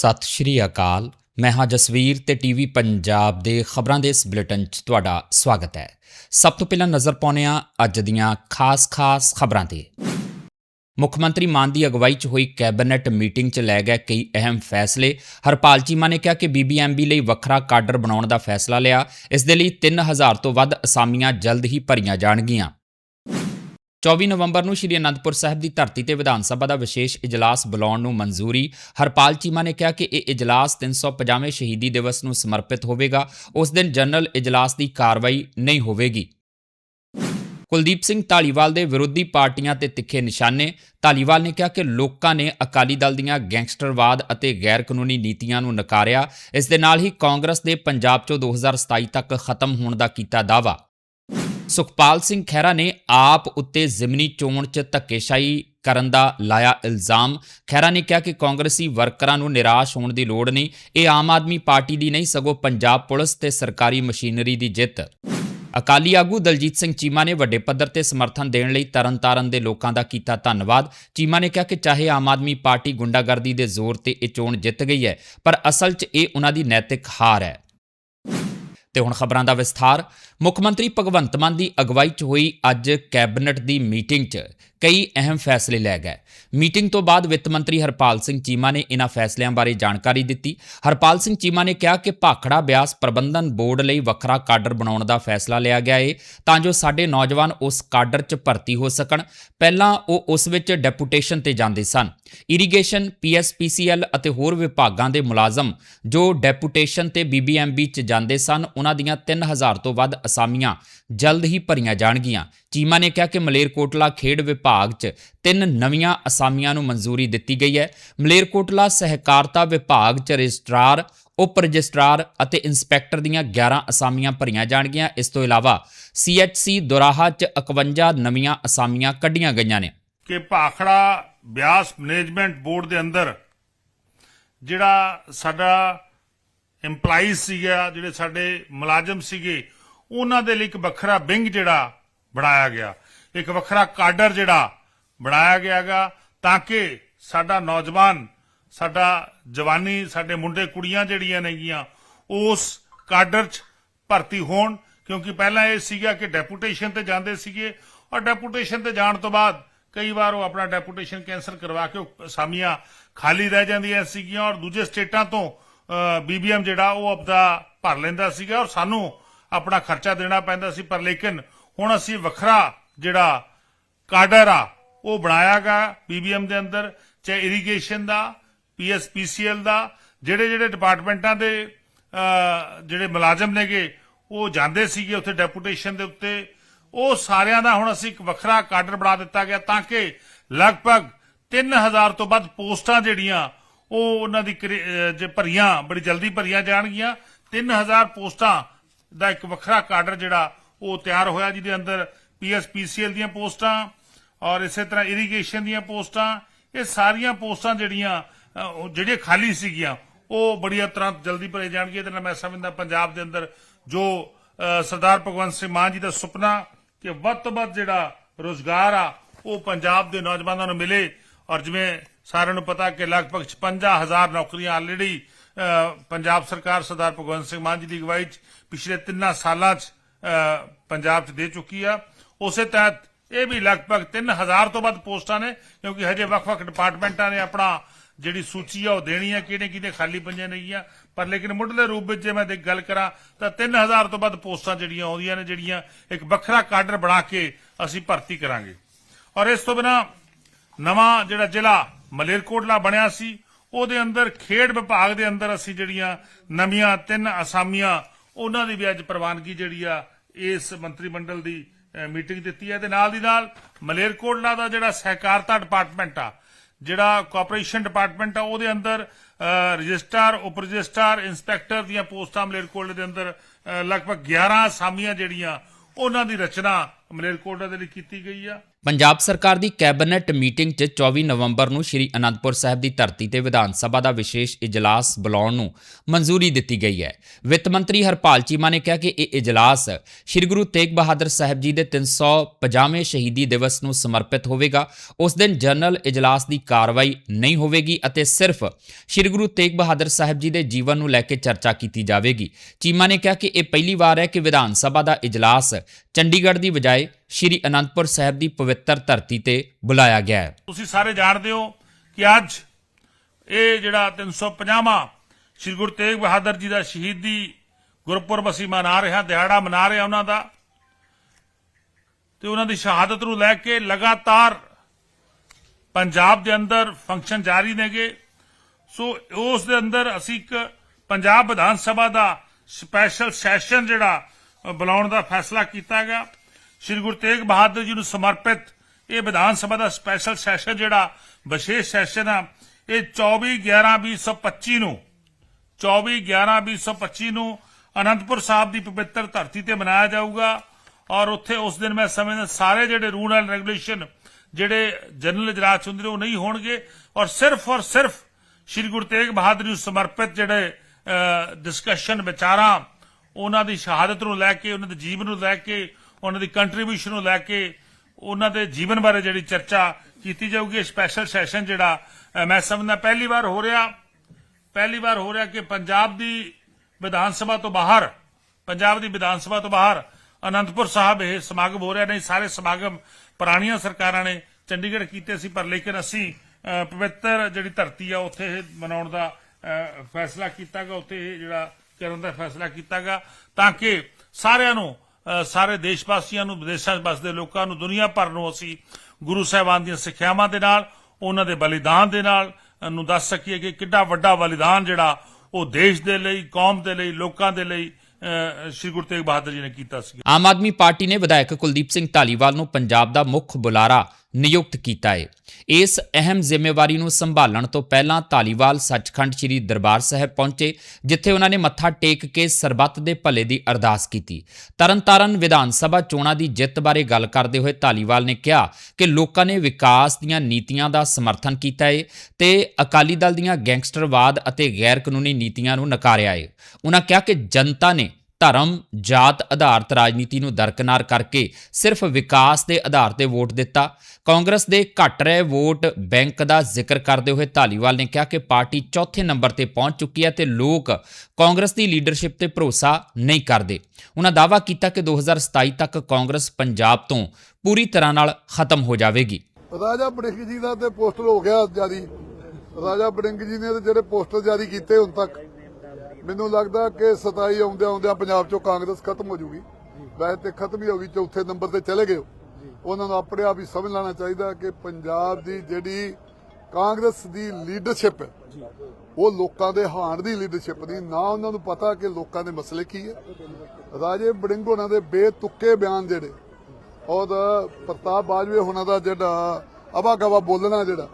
ਸਤਿ ਸ਼੍ਰੀ ਅਕਾਲ। ਮੈਂ ਹਾਂ ਜਸਵੀਰ ਤੇ ਟੀਵੀ ਪੰਜਾਬ ਦੇ ਖਬਰਾਂ ਦੇ ਇਸ ਬੁਲੇਟਿਨ 'ਚ ਤੁਹਾਡਾ ਸਵਾਗਤ ਹੈ। ਸਭ ਤੋਂ ਪਹਿਲਾਂ ਨਜ਼ਰ ਪਾਉਂਦੇ ਹਾਂ ਅੱਜ ਦੀਆਂ ਖਾਸ-ਖਾਸ ਖਬਰਾਂ ਤੇ। ਮੁੱਖ ਮੰਤਰੀ ਮਾਨ ਦੀ ਅਗਵਾਈ 'ਚ ਹੋਈ ਕੈਬਨਿਟ ਮੀਟਿੰਗ 'ਚ ਲੈ ਗਏ ਕਈ ਅਹਿਮ ਫੈਸਲੇ। ਹਰਪਾਲ ਚੀਮਾ ਨੇ ਕਿਹਾ ਕਿ ਬੀਬੀਐਮਬੀ ਲਈ ਵੱਖਰਾ ਕਾਡਰ ਬਣਾਉਣ ਦਾ ਫੈਸਲਾ ਲਿਆ। ਇਸ ਦੇ ਲਈ 3000 ਤੋਂ ਵੱਧ ਅਸਾਮੀਆਂ ਜਲਦ ਹੀ ਭਰੀਆਂ ਜਾਣਗੀਆਂ। 24 ਨਵੰਬਰ ਨੂੰ ਸ਼੍ਰੀ ਅਨੰਦਪੁਰ ਸਾਹਿਬ ਦੀ ਧਰਤੀ ਤੇ ਵਿਧਾਨ ਸਭਾ ਦਾ ਵਿਸ਼ੇਸ਼ ਇਜਲਾਸ ਬੁਲਾਉਣ ਨੂੰ ਮਨਜ਼ੂਰੀ, ਹਰਪਾਲ ਚੀਮਾ ਨੇ ਕਿਹਾ ਕਿ ਇਹ ਇਜਲਾਸ 350ਵੇਂ ਸ਼ਹੀਦੀ ਦਿਵਸ ਨੂੰ ਸਮਰਪਿਤ ਹੋਵੇਗਾ। ਉਸ ਦਿਨ ਜਨਰਲ ਇਜਲਾਸ ਦੀ ਕਾਰਵਾਈ ਨਹੀਂ ਹੋਵੇਗੀ। ਕੁਲਦੀਪ ਸਿੰਘ ਢਾਲੀਵਾਲ ਦੇ ਵਿਰੋਧੀ ਪਾਰਟੀਆਂ ਤੇ ਤਿੱਖੇ ਨਿਸ਼ਾਨੇ। ਢਾਲੀਵਾਲ ਨੇ ਕਿਹਾ ਕਿ ਲੋਕਾਂ ਨੇ ਅਕਾਲੀ ਦਲ ਦੀਆਂ ਗੈਂਗਸਟਰਵਾਦ ਅਤੇ ਗੈਰ ਕਾਨੂੰਨੀ ਨੀਤੀਆਂ ਨੂੰ ਨਕਾਰਿਆ। ਇਸ ਦੇ ਨਾਲ ਹੀ ਕਾਂਗਰਸ ਦੇ ਪੰਜਾਬ 'ਚੋਂ 2027 ਤੱਕ ਖਤਮ ਹੋਣ ਦਾ ਕੀਤਾ ਦਾਅਵਾ। ਸੁਖਪਾਲ ਸਿੰਘ ਖਹਿਰਾ ਨੇ ਆਪ ਉੱਤੇ ਜ਼ਿਮਨੀ ਚੋਣ 'ਚ ਧੱਕੇਸ਼ਾਹੀ ਕਰਨ ਦਾ ਲਾਇਆ ਇਲਜ਼ਾਮ। ਖਹਿਰਾ ਨੇ ਕਿਹਾ ਕਿ ਕਾਂਗਰਸੀ ਵਰਕਰਾਂ ਨੂੰ ਨਿਰਾਸ਼ ਹੋਣ ਦੀ ਲੋੜ ਨਹੀਂ। ਇਹ ਆਮ ਆਦਮੀ ਪਾਰਟੀ ਦੀ ਨਹੀਂ, ਸਗੋਂ ਪੰਜਾਬ ਪੁਲਿਸ ਤੇ ਸਰਕਾਰੀ ਮਸ਼ੀਨਰੀ ਦੀ ਜਿੱਤ। ਅਕਾਲੀ ਆਗੂ ਦਲਜੀਤ ਸਿੰਘ ਚੀਮਾ ਨੇ ਵੱਡੇ ਪੱਧਰ ਤੇ ਸਮਰਥਨ ਦੇਣ ਲਈ ਤਰਨਤਾਰਨ ਦੇ ਲੋਕਾਂ ਦਾ ਕੀਤਾ ਧੰਨਵਾਦ। ਚੀਮਾ ਨੇ ਕਿਹਾ ਕਿ ਚਾਹੇ ਆਮ ਆਦਮੀ ਪਾਰਟੀ ਗੁੰਡਾਗਰਦੀ ਦੇ ਜ਼ੋਰ ਤੇ ਇਹ ਚੋਣ ਜਿੱਤ ਗਈ ਹੈ, ਪਰ ਅਸਲ 'ਚ ਇਹ ਉਹਨਾਂ ਦੀ ਨੈਤਿਕ ਹਾਰ ਹੈ। ਤੇ ਹੁਣ ਖਬਰਾਂ ਦਾ ਵਿਸਥਾਰ। ਮੁੱਖ ਮੰਤਰੀ ਭਗਵੰਤ ਮਾਨ ਦੀ ਅਗਵਾਈ 'ਚ ਹੋਈ ਅੱਜ ਕੈਬਨਿਟ ਦੀ ਮੀਟਿੰਗ 'ਚ ਕਈ ਅਹਿਮ ਫੈਸਲੇ ਲੈ ਗਏ। ਮੀਟਿੰਗ ਤੋਂ ਬਾਅਦ ਵਿੱਤ ਮੰਤਰੀ ਹਰਪਾਲ ਸਿੰਘ ਚੀਮਾ ਨੇ ਇਹਨਾਂ ਫੈਸਲਿਆਂ ਬਾਰੇ ਜਾਣਕਾਰੀ ਦਿੱਤੀ। ਹਰਪਾਲ ਸਿੰਘ ਚੀਮਾ ਨੇ ਕਿਹਾ ਕਿ ਭਾਖੜਾ ਬਿਆਸ ਪ੍ਰਬੰਧਨ ਬੋਰਡ ਲਈ ਵੱਖਰਾ ਕਾਡਰ ਬਣਾਉਣ ਦਾ ਫੈਸਲਾ ਲਿਆ ਗਿਆ ਏ, ਤਾਂ ਜੋ ਸਾਡੇ ਨੌਜਵਾਨ ਉਸ ਕਾਡਰ 'ਚ ਭਰਤੀ ਹੋ ਸਕਣ। ਪਹਿਲਾਂ ਉਹ ਉਸ ਵਿੱਚ ਡੈਪੂਟੇਸ਼ਨ ਤੇ ਜਾਂਦੇ ਸਨ। ਇਰੀਗੇਸ਼ਨ ਪੀਐਸਪੀਸੀਐਲ ਅਤੇ ਹੋਰ ਵਿਭਾਗਾਂ ਦੇ ਮੁਲਾਜ਼ਮ ਜੋ ਡੈਪੂਟੇਸ਼ਨ ਤੇ ਬੀਬੀਐਮਬੀ 'ਚ ਜਾਂਦੇ ਸਨ ਉਹਨਾਂ ਦੀਆਂ 3000 ਤੋਂ ਵੱਧ ਅਸਾਮੀਆਂ ਜਲਦ ਹੀ ਭਰੀਆਂ ਜਾਣਗੀਆਂ। ਚੀਮਾ ਨੇ ਕਿਹਾ ਕਿ ਮਲੇਰਕੋਟਲਾ ਖੇਡ ਵਿਭਾਗ 'ਚ ਤਿੰਨ ਨਵੀਆਂ ਅਸਾਮੀਆਂ ਨੂੰ ਮਨਜ਼ੂਰੀ ਦਿੱਤੀ ਗਈ ਹੈ। ਮਲੇਰਕੋਟਲਾ ਸਹਿਕਾਰਤਾ ਵਿਭਾਗ 'ਚ ਰਜਿਸਟਰਾਰ, ਉਪ ਰਜਿਸਟਰਾਰ ਅਤੇ ਇੰਸਪੈਕਟਰ ਦੀਆਂ 11 ਅਸਾਮੀਆਂ ਭਰੀਆਂ ਜਾਣਗੀਆਂ। ਇਸ ਤੋਂ ਇਲਾਵਾ ਸੀਐਚਸੀ ਦੁਰਾਹਾ 'ਚ 51 ਨਵੀਆਂ ਅਸਾਮੀਆਂ ਕੱਢੀਆਂ ਗਈਆਂ ਨੇ। ਕਿ ਭਾਖੜਾ ਬਿਆਸ ਮੈਨੇਜਮੈਂਟ ਬੋਰਡ ਦੇ ਅੰਦਰ ਜਿਹੜਾ ਸਾਡਾ EMPLOYEES ਸੀਗਾ, ਜਿਹੜੇ ਸਾਡੇ ਮੁਲਾਜ਼ਮ ਸੀਗੇ ਉਹਨਾਂ ਦੇ ਲਈ ਇੱਕ ਵੱਖਰਾ ਵਿੰਗ ਜਿਹੜਾ ਬਣਾਇਆ ਗਿਆ। ਇੱਕ ਵੱਖਰਾ ਕਾਡਰ ਜਿਹੜਾ ਬਣਾਇਆ ਗਿਆਗਾ ਤਾਂ ਕਿ ਸਾਡਾ ਨੌਜਵਾਨ, ਸਾਡਾ ਜਵਾਨੀ, ਸਾਡੇ ਮੁੰਡੇ ਕੁੜੀਆਂ ਜਿਹੜੀਆਂ ਨੇਗੀਆਂ, ਉਸ ਕਾਡਰ 'ਚ ਭਰਤੀ ਹੋਣ। ਕਿਉਂਕਿ ਪਹਿਲਾਂ ਇਹ ਸੀਗਾ ਕਿ ਡੈਪੂਟੇਸ਼ਨ ਤੇ ਜਾਂਦੇ ਸੀਗੇ ਔਰ ਡੈਪੂਟੇਸ਼ਨ ਤੇ ਜਾਣ ਤੋਂ ਬਾਅਦ ਕਈ ਵਾਰ ਉਹ ਆਪਣਾ ਡੈਪੂਟੇਸ਼ਨ ਕੈਂਸਲ ਕਰਵਾ ਕੇ ਉਹ ਅਸਾਮੀਆਂ ਖਾਲੀ ਰਹਿ ਜਾਂਦੀਆਂ ਸੀਗੀਆਂ ਔਰ ਦੂਜੇ ਸਟੇਟਾਂ ਤੋਂ ਬੀਬੀਐਮ ਜਿਹੜਾ ਉਹ ਆਪਦਾ ਭਰ ਲੈਂਦਾ ਸੀਗਾ ਔਰ ਸਾਨੂੰ ਆਪਣਾ ਖਰਚਾ ਦੇਣਾ ਪੈਂਦਾ ਸੀ, ਪਰ ਲੇਕਿਨ ਹੁਣ ਅਸੀਂ ਵੱਖਰਾ ਜਿਹੜਾ ਕਾਡਰ ਆ, ਉਹ ਬਣਾਇਆਗਾ ਬੀਬੀਐਮ ਦੇ ਅੰਦਰ, ਚਾਹੇ ਇਰੀਗੇਸ਼ਨ ਦਾ ਪੀਐਸਪੀਸੀਐਲ ਦਾ, ਜਿਹੜੇ ਜਿਹੜੇ ਡਿਪਾਰਟਮੈਂਟਾਂ ਦੇ ਜਿਹੜੇ ਮੁਲਾਜ਼ਮ ਨੇਗੇ, ਉਹ ਜਾਂਦੇ ਸੀਗੇ ਉੱਥੇ ਡੈਪੂਟੇਸ਼ਨ ਦੇ ਉੱਤੇ। ਉਹ ਸਾਰਿਆਂ ਦਾ ਹੁਣ ਅਸੀਂ ਇੱਕ ਵੱਖਰਾ ਕਾਡਰ ਬਣਾ ਦਿੱਤਾ ਗਿਆ ਤਾਂ ਕਿ ਲਗਭਗ 3000 ਤੋਂ ਵੱਧ ਪੋਸਟਾਂ ਜਿਹੜੀਆਂ, ਉਹ ਉਹਨਾਂ ਦੀ ਜੇ ਭਰੀਆਂ, ਬੜੀ ਜਲਦੀ ਭਰੀਆਂ ਜਾਣਗੀਆਂ। 3000 ਪੋਸਟਾਂ ਦਾ ਇੱਕ ਵੱਖਰਾ ਕਾਡਰ ਜਿਹੜਾ ਉਹ ਤਿਆਰ ਹੋਇਆ ਜਿਹਦੇ ਅੰਦਰ ਪੀਐਸਪੀਸੀਐਲ ਦੀਆਂ ਪੋਸਟਾਂ ਔਰ ਇਸੇ ਤਰ੍ਹਾਂ ਇਰੀਗੇਸ਼ਨ ਦੀਆਂ ਪੋਸਟਾਂ ਇਹ ਸਾਰੀਆਂ ਪੋਸਟਾਂ ਜਿਹੜੀਆਂ ਅਹ, ਜਿਹੜੀਆਂ ਖਾਲੀ ਸੀਗੀਆਂ ਉਹ ਬੜੀਆਂ ਤੁਰੰਤ ਜਲਦੀ ਭਰੇ ਜਾਣਗੀਆਂ ਇਹਦੇ ਮੈਂ ਸਮਝਦਾ ਪੰਜਾਬ ਦੇ ਅੰਦਰ ਜੋ ਸਰਦਾਰ ਭਗਵੰਤ ਸਿੰਘ ਮਾਨ ਜੀ ਦਾ ਸੁਪਨਾ ਕਿ ਵੱਧ ਤੋਂ ਵੱਧ ਜਿਹੜਾ ਰੋਜ਼ਗਾਰ ਆ ਉਹ ਪੰਜਾਬ ਦੇ ਨੌਜਵਾਨਾਂ ਨੂੰ ਮਿਲੇ। ਔਰ ਜਿਵੇਂ ਸਾਰਿਆਂ ਨੂੰ ਪਤਾ ਕਿ ਲਗਭਗ 55000 ਨੌਕਰੀਆਂ ਆਲਰੇਡੀ ਪੰਜਾਬ ਸਰਕਾਰ ਸਰਦਾਰ ਭਗਵੰਤ ਸਿੰਘ ਮਾਨ ਜੀ ਦੀ ਅਗਵਾਈ 'ਚ ਪਿਛਲੇ ਤਿੰਨਾਂ ਸਾਲਾਂ 'ਚ ਪੰਜਾਬ 'ਚ ਦੇ ਚੁੱਕੀ ਆ। ਉਸੇ ਤਹਿਤ ਇਹ ਵੀ ਲਗਭਗ 3000 ਤੋਂ ਵੱਧ ਪੋਸਟਾਂ ਨੇ, ਕਿਉਂਕਿ ਹਜੇ ਵੱਖ-ਵੱਖ ਡਿਪਾਰਟਮੈਂਟਾਂ ਨੇ ਆਪਣਾ ਜਿਹੜੀ ਸੂਚੀ ਆ ਉਹ ਦੇਣੀ ਆ ਕਿਹੜੇ ਕਿਹਦੇ ਖਾਲੀ ਪਈਆਂ ਨੇਗੀਆਂ ਪਰ ਲੇਕਿਨ ਮੁੱਢਲੇ ਰੂਪ ਵਿੱਚ ਜੇ ਮੈਂ ਦੇ ਗੱਲ ਕਰਾਂ, ਤਾਂ 3000 ਤੋਂ ਵੱਧ ਪੋਸਟਾਂ ਜਿਹੜੀਆਂ ਆਉਂਦੀਆਂ ਨੇ, ਜਿਹੜੀਆਂ ਇੱਕ ਵੱਖਰਾ ਕਾਡਰ ਬਣਾ ਕੇ ਅਸੀਂ ਭਰਤੀ ਕਰਾਂਗੇ। ਔਰ ਇਸ ਤੋਂ ਬਿਨਾ ਨਵਾਂ ਜਿਹੜਾ ਜ਼ਿਲ੍ਹਾ ਮਲੇਰਕੋਟਲਾ ਬਣਿਆ ਸੀ, ਉਹਦੇ ਅੰਦਰ ਖੇਡ ਵਿਭਾਗ ਦੇ ਅੰਦਰ ਅਸੀਂ ਜਿਹੜੀਆਂ ਨਵੀਆਂ ਤਿੰਨ ਅਸਾਮੀਆਂ ਉਹਨਾਂ ਦੀ ਵੀ ਅੱਜ ਪ੍ਰਵਾਨਗੀ ਜਿਹੜੀ ਆ ਇਸ ਮੰਤਰੀ ਮੰਡਲ ਦੀ ਮੀਟਿੰਗ ਦਿੱਤੀ ਹੈ। ਤੇ ਨਾਲ ਦੀ ਨਾਲ ਮਲੇਰਕੋਟਲਾ ਦਾ ਜਿਹੜਾ ਸਹਿਕਾਰਤਾ ਡਿਪਾਰਟਮੈਂਟ ਆ, ਜਿਹੜਾ ਕਾਰਪੋਰੇਸ਼ਨ ਡਿਪਾਰਟਮੈਂਟ ਆ, ਉਹਦੇ ਅੰਦਰ ਰਜਿਸਟਰ ਉਪ ਰਜਿਸਟਰ ਇੰਸਪੈਕਟਰ ਦੀਆਂ ਪੋਸਟਾਂ ਮਲੇਰਕੋਟਲੇ ਦੇ ਅੰਦਰ ਲਗਭਗ 11 ਅਸਾਮੀਆਂ ਜਿਹੜੀਆਂ ਉਹਨਾਂ ਦੀ ਰਚਨਾ ਮਲੇਰਕੋਟਲਾ ਦੇ ਲਈ ਕੀਤੀ ਗਈ ਆ। ਪੰਜਾਬ ਸਰਕਾਰ ਦੀ ਕੈਬਨਿਟ ਮੀਟਿੰਗ 'ਚ 24 ਨਵੰਬਰ ਨੂੰ ਸ਼੍ਰੀ ਅਨੰਦਪੁਰ ਸਾਹਿਬ ਦੀ ਧਰਤੀ ਤੇ ਵਿਧਾਨ ਸਭਾ ਦਾ ਵਿਸ਼ੇਸ਼ ਇਜਲਾਸ ਬੁਲਾਉਣ ਨੂੰ ਮਨਜ਼ੂਰੀ ਦਿੱਤੀ ਗਈ ਹੈ। ਵਿੱਤ ਮੰਤਰੀ ਹਰਪਾਲ ਚੀਮਾ ਨੇ ਕਿਹਾ ਕਿ ਇਹ ਇਜਲਾਸ ਸ਼੍ਰੀ ਗੁਰੂ ਤੇਗ ਬਹਾਦਰ ਸਾਹਿਬ ਜੀ ਦੇ 350ਵੇਂ ਸ਼ਹੀਦੀ ਦਿਵਸ ਨੂੰ ਸਮਰਪਿਤ ਹੋਵੇਗਾ। ਉਸ ਦਿਨ ਜਨਰਲ ਇਜਲਾਸ ਦੀ ਕਾਰਵਾਈ ਨਹੀਂ ਹੋਵੇਗੀ ਅਤੇ ਸਿਰਫ ਸ਼੍ਰੀ ਗੁਰੂ ਤੇਗ ਬਹਾਦਰ ਸਾਹਿਬ ਜੀ ਦੇ ਜੀਵਨ ਨੂੰ ਲੈ ਕੇ ਚਰਚਾ ਕੀਤੀ ਜਾਵੇਗੀ। ਚੀਮਾ ਨੇ ਕਿਹਾ ਕਿ ਇਹ ਪਹਿਲੀ ਵਾਰ ਹੈ ਕਿ ਵਿਧਾਨ ਸਭਾ ਦਾ ਇਜਲਾਸ ਚੰਡੀਗੜ੍ਹ ਦੀ ਬਜਾਏ ਸ਼੍ਰੀ ਅਨੰਦਪੁਰ ਸਾਹਿਬ ਦੀ ਪਵਿੱਤਰ ਧਰਤੀ ਤੇ ਬੁਲਾਇਆ ਗਿਆ ਹੈ। ਤੁਸੀਂ ਸਾਰੇ ਜਾਣਦੇ ਹੋ ਕਿ ਅੱਜ ਇਹ ਜਿਹੜਾ 350ਵਾਂ ਸ੍ਰੀ ਗੁਰੂ ਤੇਗ ਬਹਾਦਰ ਜੀ ਦਾ ਸ਼ਹੀਦੀ ਗੁਰਪੁਰਬ ਅਸੀਂ ਮਨਾ ਰਹੇ ਹਾਂ, ਦਿਹਾੜਾ ਮਨਾ ਰਹੇ ਹਾਂ ਉਹਨਾਂ ਦਾ। ਤੇ ਉਹਨਾਂ ਦੀ ਸ਼ਹਾਦਤ ਨੂੰ ਲੈ ਕੇ ਲਗਾਤਾਰ ਪੰਜਾਬ ਦੇ ਅੰਦਰ ਫੰਕਸ਼ਨ ਜਾਰੀ ਨੇਗੇ। ਸੋ ਉਸ ਦੇ ਅੰਦਰ ਅਸੀਂ ਇੱਕ ਪੰਜਾਬ ਵਿਧਾਨ ਸਭਾ ਦਾ ਸਪੈਸ਼ਲ ਸੈਸ਼ਨ ਜਿਹੜਾ ਬੁਲਾਉਣ ਦਾ ਫੈਸਲਾ ਕੀਤਾ ਗਿਆ ਸ੍ਰੀ ਗੁਰੂ ਤੇਗ ਬਹਾਦਰ ਜੀ ਨੂੰ ਸਮਰਪਿਤ ਇਹ ਵਿਧਾਨ ਸਭਾ ਦਾ ਸਪੈਸ਼ਲ ਸੈਸ਼ਨ ਜਿਹੜਾ ਵਿਸ਼ੇਸ਼ ਸੈਸ਼ਨ ਆ, ਇਹ 24 11 2025 ਨੂੰ 24 11 2025 ਨੂੰ ਅਨੰਦਪੁਰ ਸਾਹਿਬ ਦੀ ਪਵਿੱਤਰ ਧਰਤੀ ਤੇ ਮਨਾਇਆ ਜਾਊਗਾ ਔਰ ਉੱਥੇ ਉਸ ਦਿਨ ਮੈਂ ਸਮਝਦਾ ਸਾਰੇ ਜਿਹੜੇ ਰੂਲ ਐਂਡ ਰੈਗੂਲੇਸ਼ਨ ਜਿਹੜੇ ਜਨਰਲ ਇਜਲਾਸ ਹੁੰਦੇ ਨੇ ਉਹ ਨਹੀਂ ਹੋਣਗੇ ਔਰ ਸਿਰਫ ਔਰ ਸਿਰਫ ਸ਼੍ਰੀ ਗੁਰੂ ਤੇਗ ਬਹਾਦਰ ਨੂੰ ਸਮਰਪਿਤ ਜਿਹੜੇ ਡਿਸਕਸ਼ਨ ਵਿਚਾਰਾਂ ਉਹਨਾਂ ਦੀ ਸ਼ਹਾਦਤ ਨੂੰ ਲੈ ਕੇ, ਉਹਨਾਂ ਦੇ ਜੀਵਨ ਨੂੰ ਲੈ ਕੇ ਉਹਨਾਂ ਦੀ ਕੰਟਰੀਬਿਊਸ਼ਨ ਨੂੰ ਲੈ ਕੇ ਉਹਨਾਂ ਦੇ ਜੀਵਨ ਬਾਰੇ ਜਿਹੜੀ ਚਰਚਾ ਕੀਤੀ ਜਾਊਗੀ ਸਪੈਸ਼ਲ ਸੈਸ਼ਨ ਜਿਹੜਾ ਮੈਂ ਸਮਝਦਾ ਪਹਿਲੀ ਵਾਰ ਹੋ ਰਿਹਾ, ਪਹਿਲੀ ਵਾਰ ਹੋ ਰਿਹਾ ਕਿ ਪੰਜਾਬ ਦੀ ਵਿਧਾਨ ਸਭਾ ਤੋਂ ਬਾਹਰ, ਪੰਜਾਬ ਦੀ ਵਿਧਾਨ ਸਭਾ ਤੋਂ ਬਾਹਰ ਅਨੰਦਪੁਰ ਸਾਹਿਬ ਇਹ ਸਮਾਗਮ ਹੋ ਰਿਹਾ ਨਹੀਂ, ਸਾਰੇ ਸਮਾਗਮ ਪੁਰਾਣੀਆਂ ਸਰਕਾਰਾਂ ਨੇ ਚੰਡੀਗੜ੍ਹ ਕੀਤੇ ਸੀ, ਪਰ ਲੇਕਿਨ ਅਸੀਂ ਪਵਿੱਤਰ ਜਿਹੜੀ ਧਰਤੀ ਆ, ਉੱਥੇ ਇਹ ਮਨਾਉਣ ਦਾ ਫੈਸਲਾ ਕੀਤਾ ਗਿਆ ਉੱਥੇ ਇਹ ਜਿਹੜਾ ਕਰਨ ਦਾ ਫੈਸਲਾ ਕੀਤਾ ਗਿਆ ਤਾਂ ਕਿ ਸਾਰਿਆਂ ਨੂੰ ਸਾਰੇ ਦੇਸ਼ ਵਾਸੀਆਂ ਨੂੰ, ਵਿਦੇਸ਼ਾਂ 'ਚ ਵੱਸਦੇ ਲੋਕਾਂ ਨੂੰ, ਦੁਨੀਆ ਭਰ ਨੂੰ ਅਸੀਂ ਗੁਰੂ ਸਾਹਿਬਾਨ ਦੀਆਂ ਸਿੱਖਿਆਵਾਂ ਦੇ ਨਾਲ, ਉਹਨਾਂ ਦੇ ਬਲੀਦਾਨ ਦੇ ਨਾਲ ਨੂੰ ਦੱਸ ਸਕੀਏ ਕਿ ਕਿੱਡਾ ਵੱਡਾ ਬਲੀਦਾਨ ਜਿਹੜਾ ਉਹ ਦੇਸ਼ ਦੇ ਲਈ, ਕੌਮ ਦੇ ਲਈ, ਲੋਕਾਂ ਦੇ ਲਈ ਸ਼੍ਰੀ ਗੁਰੂ ਤੇਗ ਬਹਾਦਰ ਜੀ ਨੇ ਕੀਤਾ ਸੀ। ਆਮ ਆਦਮੀ ਪਾਰਟੀ ਨੇ ਵਿਧਾਇਕ ਕੁਲਦੀਪ ਸਿੰਘ ਢਾਲੀਵਾਲ ਨੂੰ ਪੰਜਾਬ ਦਾ ਮੁੱਖ ਬੁਲਾਰਾ ਨਿਯੁਕਤ ਕੀਤਾ ਹੈ ਇਸ ਅਹਿਮ ਜ਼ਿੰਮੇਵਾਰੀ ਨੂੰ ਸੰਭਾਲਣ ਤੋਂ ਪਹਿਲਾਂ ਧਾਲੀਵਾਲ ਸੱਚਖੰਡ ਸ੍ਰੀ ਦਰਬਾਰ ਸਾਹਿਬ ਪਹੁੰਚੇ, ਜਿੱਥੇ ਉਹਨਾਂ ਨੇ ਮੱਥਾ ਟੇਕ ਕੇ ਸਰਬੱਤ ਦੇ ਭਲੇ ਦੀ ਅਰਦਾਸ ਕੀਤੀ। ਤਰਨਤਾਰਨ ਵਿਧਾਨ ਸਭਾ ਚੋਣਾਂ ਦੀ ਜਿੱਤ ਬਾਰੇ ਗੱਲ ਕਰਦੇ ਹੋਏ ਧਾਲੀਵਾਲ ਨੇ ਕਿਹਾ ਕਿ ਲੋਕਾਂ ਨੇ ਵਿਕਾਸ ਦੀਆਂ ਨੀਤੀਆਂ ਦਾ ਸਮਰਥਨ ਕੀਤਾ ਹੈ ਤੇ ਅਕਾਲੀ ਦਲ ਦੀਆਂ ਗੈਂਗਸਟਰਵਾਦ ਅਤੇ ਗੈਰ ਕਾਨੂੰਨੀ ਨੀਤੀਆਂ ਨੂੰ ਨਕਾਰਿਆ ਹੈ ਉਹਨਾਂ ਕਿਹਾ ਕਿ ਜਨਤਾ ਨੇ ਧਰਮ, ਜਾਤ ਆਧਾਰਿਤ ਰਾਜਨੀਤੀ ਨੂੰ ਦਰਕਨਾਰ ਕਰਕੇ ਸਿਰਫ ਵਿਕਾਸ ਦੇ ਆਧਾਰ ਤੇ ਵੋਟ ਦਿੱਤਾ। ਕਾਂਗਰਸ ਦੇ ਘਟ ਰਹੇ ਵੋਟ ਬੈਂਕ ਦਾ ਜ਼ਿਕਰ ਕਰਦੇ ਹੋਏ ਧਾਲੀਵਾਲ ਨੇ ਕਿਹਾ ਕਿ ਪਾਰਟੀ ਚੌਥੇ ਨੰਬਰ ਤੇ ਪਹੁੰਚ ਚੁੱਕੀ ਹੈ ਤੇ ਲੋਕ ਕਾਂਗਰਸ ਦੀ ਲੀਡਰਸ਼ਿਪ ਤੇ ਭਰੋਸਾ ਨਹੀਂ ਕਰਦੇ। ਉਹਨਾਂ ਦਾਅਵਾ ਕੀਤਾ ਕਿ 2027 ਤੱਕ ਕਾਂਗਰਸ ਪੰਜਾਬ ਤੋਂ ਪੂਰੀ ਤਰ੍ਹਾਂ ਨਾਲ ਖਤਮ ਹੋ ਜਾਵੇਗੀ। ਰਾਜਾ ਬੜਿੰਗ ਜੀ ਦਾ ਤੇ ਪੋਸਟਰ ਹੋ ਗਿਆ ਜਾਰੀ। ਰਾਜਾ ਬੜਿੰਗ ਜੀ ਨੇ ਜਿਹੜੇ ਪੋਸਟਰ ਜਾਰੀ ਕੀਤੇ ਹੁਣ ਤੱਕ ਮੈਨੂੰ ਲੱਗਦਾ ਕਿ 27 ਆਉਂਦੇ ਆਉਂਦਿਆਂ ਪੰਜਾਬ ਚੋਂ ਕਾਂਗਰਸ ਖਤਮ ਹੋ ਜੂਗੀ। ਵੈਸੇ ਤੇ ਖਤਮ ਹੀ ਹੋ ਗਈ ਚੌਥੇ ਨੰਬਰ ਤੇ ਚਲੇ ਗਏ ਉਹ। ਉਹਨਾਂ ਨੂੰ ਆਪਣੇ ਆਪ ਹੀ ਸਮਝ ਲੈਣਾ ਚਾਹੀਦਾ ਕਿ ਪੰਜਾਬ ਦੀ ਜਿਹੜੀ ਕਾਂਗਰਸ ਦੀ ਲੀਡਰਸ਼ਿਪ ਹੈ ਉਹ ਲੋਕਾਂ ਦੇ ਹਾਣ ਦੀ ਲੀਡਰਸ਼ਿਪ ਨਹੀਂ ਨਾ ਉਹਨਾਂ ਨੂੰ ਪਤਾ ਕਿ ਲੋਕਾਂ ਦੇ ਮਸਲੇ ਕੀ ਹੈ। ਰਾਜੇ ਬੜਿੰਗ ਹੋਣਾ ਦੇ ਬੇਤੁੱਕੇ ਬਿਆਨ ਜਿਹੜੇ ਔਰ ਪ੍ਰਤਾਪ ਬਾਜਵੇ ਹੋਣਾ ਦਾ ਜਿਹੜਾ ਅਵਾ ਗਵਾ ਬੋਲਣਾ ਜਿਹੜਾ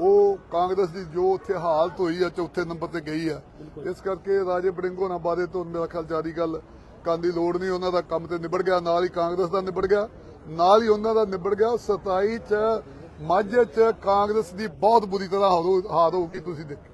ਉਹ ਕਾਂਗਰਸ ਦੀ ਜੋ ਉੱਥੇ ਹਾਲਤ ਹੋਈ ਆ, ਚੌਥੇ ਨੰਬਰ ਤੇ ਗਈ ਆ। ਇਸ ਕਰਕੇ ਰਾਜੇ ਬੜਿੰਗ ਹੋਣਾ ਬਾਰੇ ਤੋਂ ਮੇਰਾ ਖਿਆਲ ਜਾਰੀ ਗੱਲ ਕਰਨ ਦੀ ਲੋੜ ਨਹੀਂ, ਉਹਨਾਂ ਦਾ ਕੰਮ ਤੇ ਨਿਬੜ ਗਿਆ, ਨਾਲ ਹੀ ਕਾਂਗਰਸ ਦਾ ਨਿਬੜ ਗਿਆ, ਨਾਲ ਹੀ ਉਹਨਾਂ ਦਾ ਨਿਬੜ ਗਿਆ। 27 ਚ, ਮਾਝੇ ਚ ਕਾਂਗਰਸ ਦੀ ਬਹੁਤ ਬੁਰੀ ਤਰ੍ਹਾਂ ਹਾਲ ਹੋ ਗਈ ਤੁਸੀਂ ਦੇਖੋ।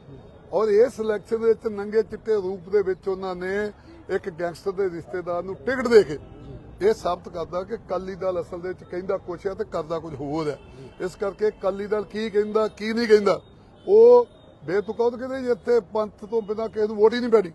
ਔਰ ਇਸ ਸਿਲੈਕਸ਼ਨ ਦੇ ਵਿੱਚ ਨੰਗੇ ਚਿੱਟੇ ਰੂਪ ਦੇ ਵਿੱਚ ਉਹਨਾਂ ਨੇ ਇੱਕ ਗੈਂਗਸਟਰ ਦੇ ਰਿਸ਼ਤੇਦਾਰ ਨੂੰ ਟਿਕਟ ਦੇ ਕੇ ਇਹ ਸਾਬਤ ਕਰਦਾ ਕਿ ਕਾਲੀ ਦਲ ਅਸਲ ਦੇ ਵਿੱਚ ਕਹਿੰਦਾ ਕੁਛ ਹੈ ਤੇ ਕਰਦਾ ਕੁਝ ਹੋਰ ਹੈ। ਇਸ ਕਰਕੇ ਕਾਲੀ ਦਲ ਕੀ ਕਹਿੰਦਾ ਕੀ ਨਹੀਂ ਕਹਿੰਦਾ ਉਹ ਬੇਤੁਕੌਤ ਕਹਿੰਦੇ ਜੀ ਇੱਥੇ ਪੰਥ ਤੋਂ ਬਿਨਾਂ ਕਿਸੇ ਨੂੰ ਵੋਟ ਹੀ ਨਹੀਂ ਪੈਣੀ।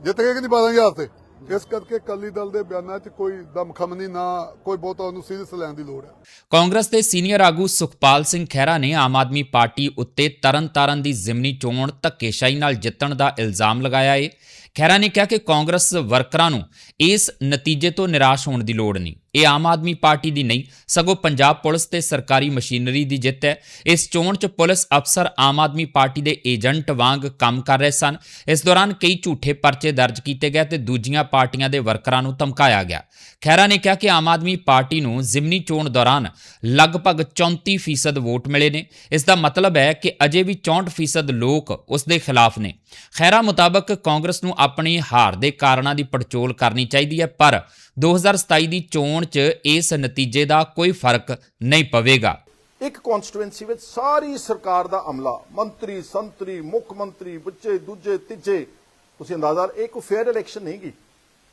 ਜਿੱਤ ਕਿ ਨਹੀਂ 12000 ਤੇ? ਇਸ ਕਰਕੇ ਕਾਲੀ ਦਲ ਦੇ ਬਿਆਨਾਂ 'ਚ ਕੋਈ ਦਮਖਮਨੀ ਨਾ, ਕੋਈ ਬਹੁਤਾ ਉਹਨੂੰ ਸੀਰੀਅਸ ਲੈਣ ਦੀ ਲੋੜ ਹੈ। ਕਾਂਗਰਸ ਦੇ ਸੀਨੀਅਰ ਆਗੂ ਸੁਖਪਾਲ ਸਿੰਘ ਖਹਿਰਾ ਨੇ ਆਮ ਆਦਮੀ ਪਾਰਟੀ ਉੱਤੇ ਤਰਨਤਾਰਨ ਦੀ ਜ਼ਿਮਨੀ ਚੋਣ ਧੱਕੇਸ਼ਾਹੀ ਨਾਲ ਜਿੱਤਣ ਦਾ ਇਲਜ਼ਾਮ ਲਗਾਇਆ ਹੈ ਖਹਿਰਾ ਨੇ ਕਿਹਾ ਕਿ ਕਾਂਗਰਸ ਵਰਕਰਾਂ ਨੂੰ ਇਸ ਨਤੀਜੇ ਤੋਂ ਨਿਰਾਸ਼ ਹੋਣ ਦੀ ਲੋੜ ਨਹੀਂ। ਇਹ ਆਮ ਆਦਮੀ ਪਾਰਟੀ ਦੀ ਨਹੀਂ, ਸਗੋਂ ਪੰਜਾਬ ਪੁਲਿਸ ਤੇ ਸਰਕਾਰੀ ਮਸ਼ੀਨਰੀ ਦੀ ਜਿੱਤ ਹੈ। ਇਸ ਚੋਣ 'ਚ ਪੁਲਿਸ ਅਫਸਰ ਆਮ ਆਦਮੀ ਪਾਰਟੀ ਦੇ ਏਜੰਟ ਵਾਂਗ ਕੰਮ ਕਰ ਰਹੇ ਸਨ। ਇਸ ਦੌਰਾਨ ਕਈ ਝੂਠੇ ਪਰਚੇ ਦਰਜ ਕੀਤੇ ਗਏ ਤੇ ਦੂਜੀਆਂ ਪਾਰਟੀਆਂ ਦੇ ਵਰਕਰਾਂ ਨੂੰ ਧਮਕਾਇਆ ਗਿਆ। ਖਹਿਰਾ ਨੇ ਕਿਹਾ ਕਿ ਆਮ ਆਦਮੀ ਪਾਰਟੀ ਨੂੰ ਜ਼ਿਮਨੀ ਚੋਣ ਦੌਰਾਨ ਲਗਭਗ 34% ਵੋਟ ਮਿਲੇ ਨੇ। ਇਸ ਦਾ ਮਤਲਬ ਹੈ ਕਿ ਅਜੇ ਵੀ 64% ਲੋਕ ਉਸ ਦੇ ਖਿਲਾਫ ਨੇ। ਖਹਿਰਾ ਮੁਤਾਬਕ ਕਾਂਗਰਸ ਨੂੰ ਆਪਣੀ ਹਾਰ ਦੇ ਕਾਰਨਾਂ ਦੀ ਪੜਚੋਲ ਕਰਨੀ ਚਾਹੀਦੀ ਹੈ, ਪਰ 2027 ਦੀ ਚੋਣ 'ਚ ਇਸ ਨਤੀਜੇ ਦਾ ਕੋਈ ਫ਼ਰਕ ਨਹੀਂ ਪਵੇਗਾ। ਇੱਕ ਕਨਸਟੀਟੂਐਂਸੀ ਵਿੱਚ ਸਾਰੀ ਸਰਕਾਰ ਦਾ ਅਮਲਾ, ਮੰਤਰੀ, ਸੰਤਰੀ, ਮੁੱਖ ਮੰਤਰੀ ਬੱਚੇ ਦੂਜੇ, ਤੀਜੇ। ਤੁਸੀਂ ਅੰਦਾਜ਼ਾ, ਇਹ ਕੋਈ ਫੇਅਰ ਇਲੈਕਸ਼ਨ ਨਹੀਂ ਗੀ।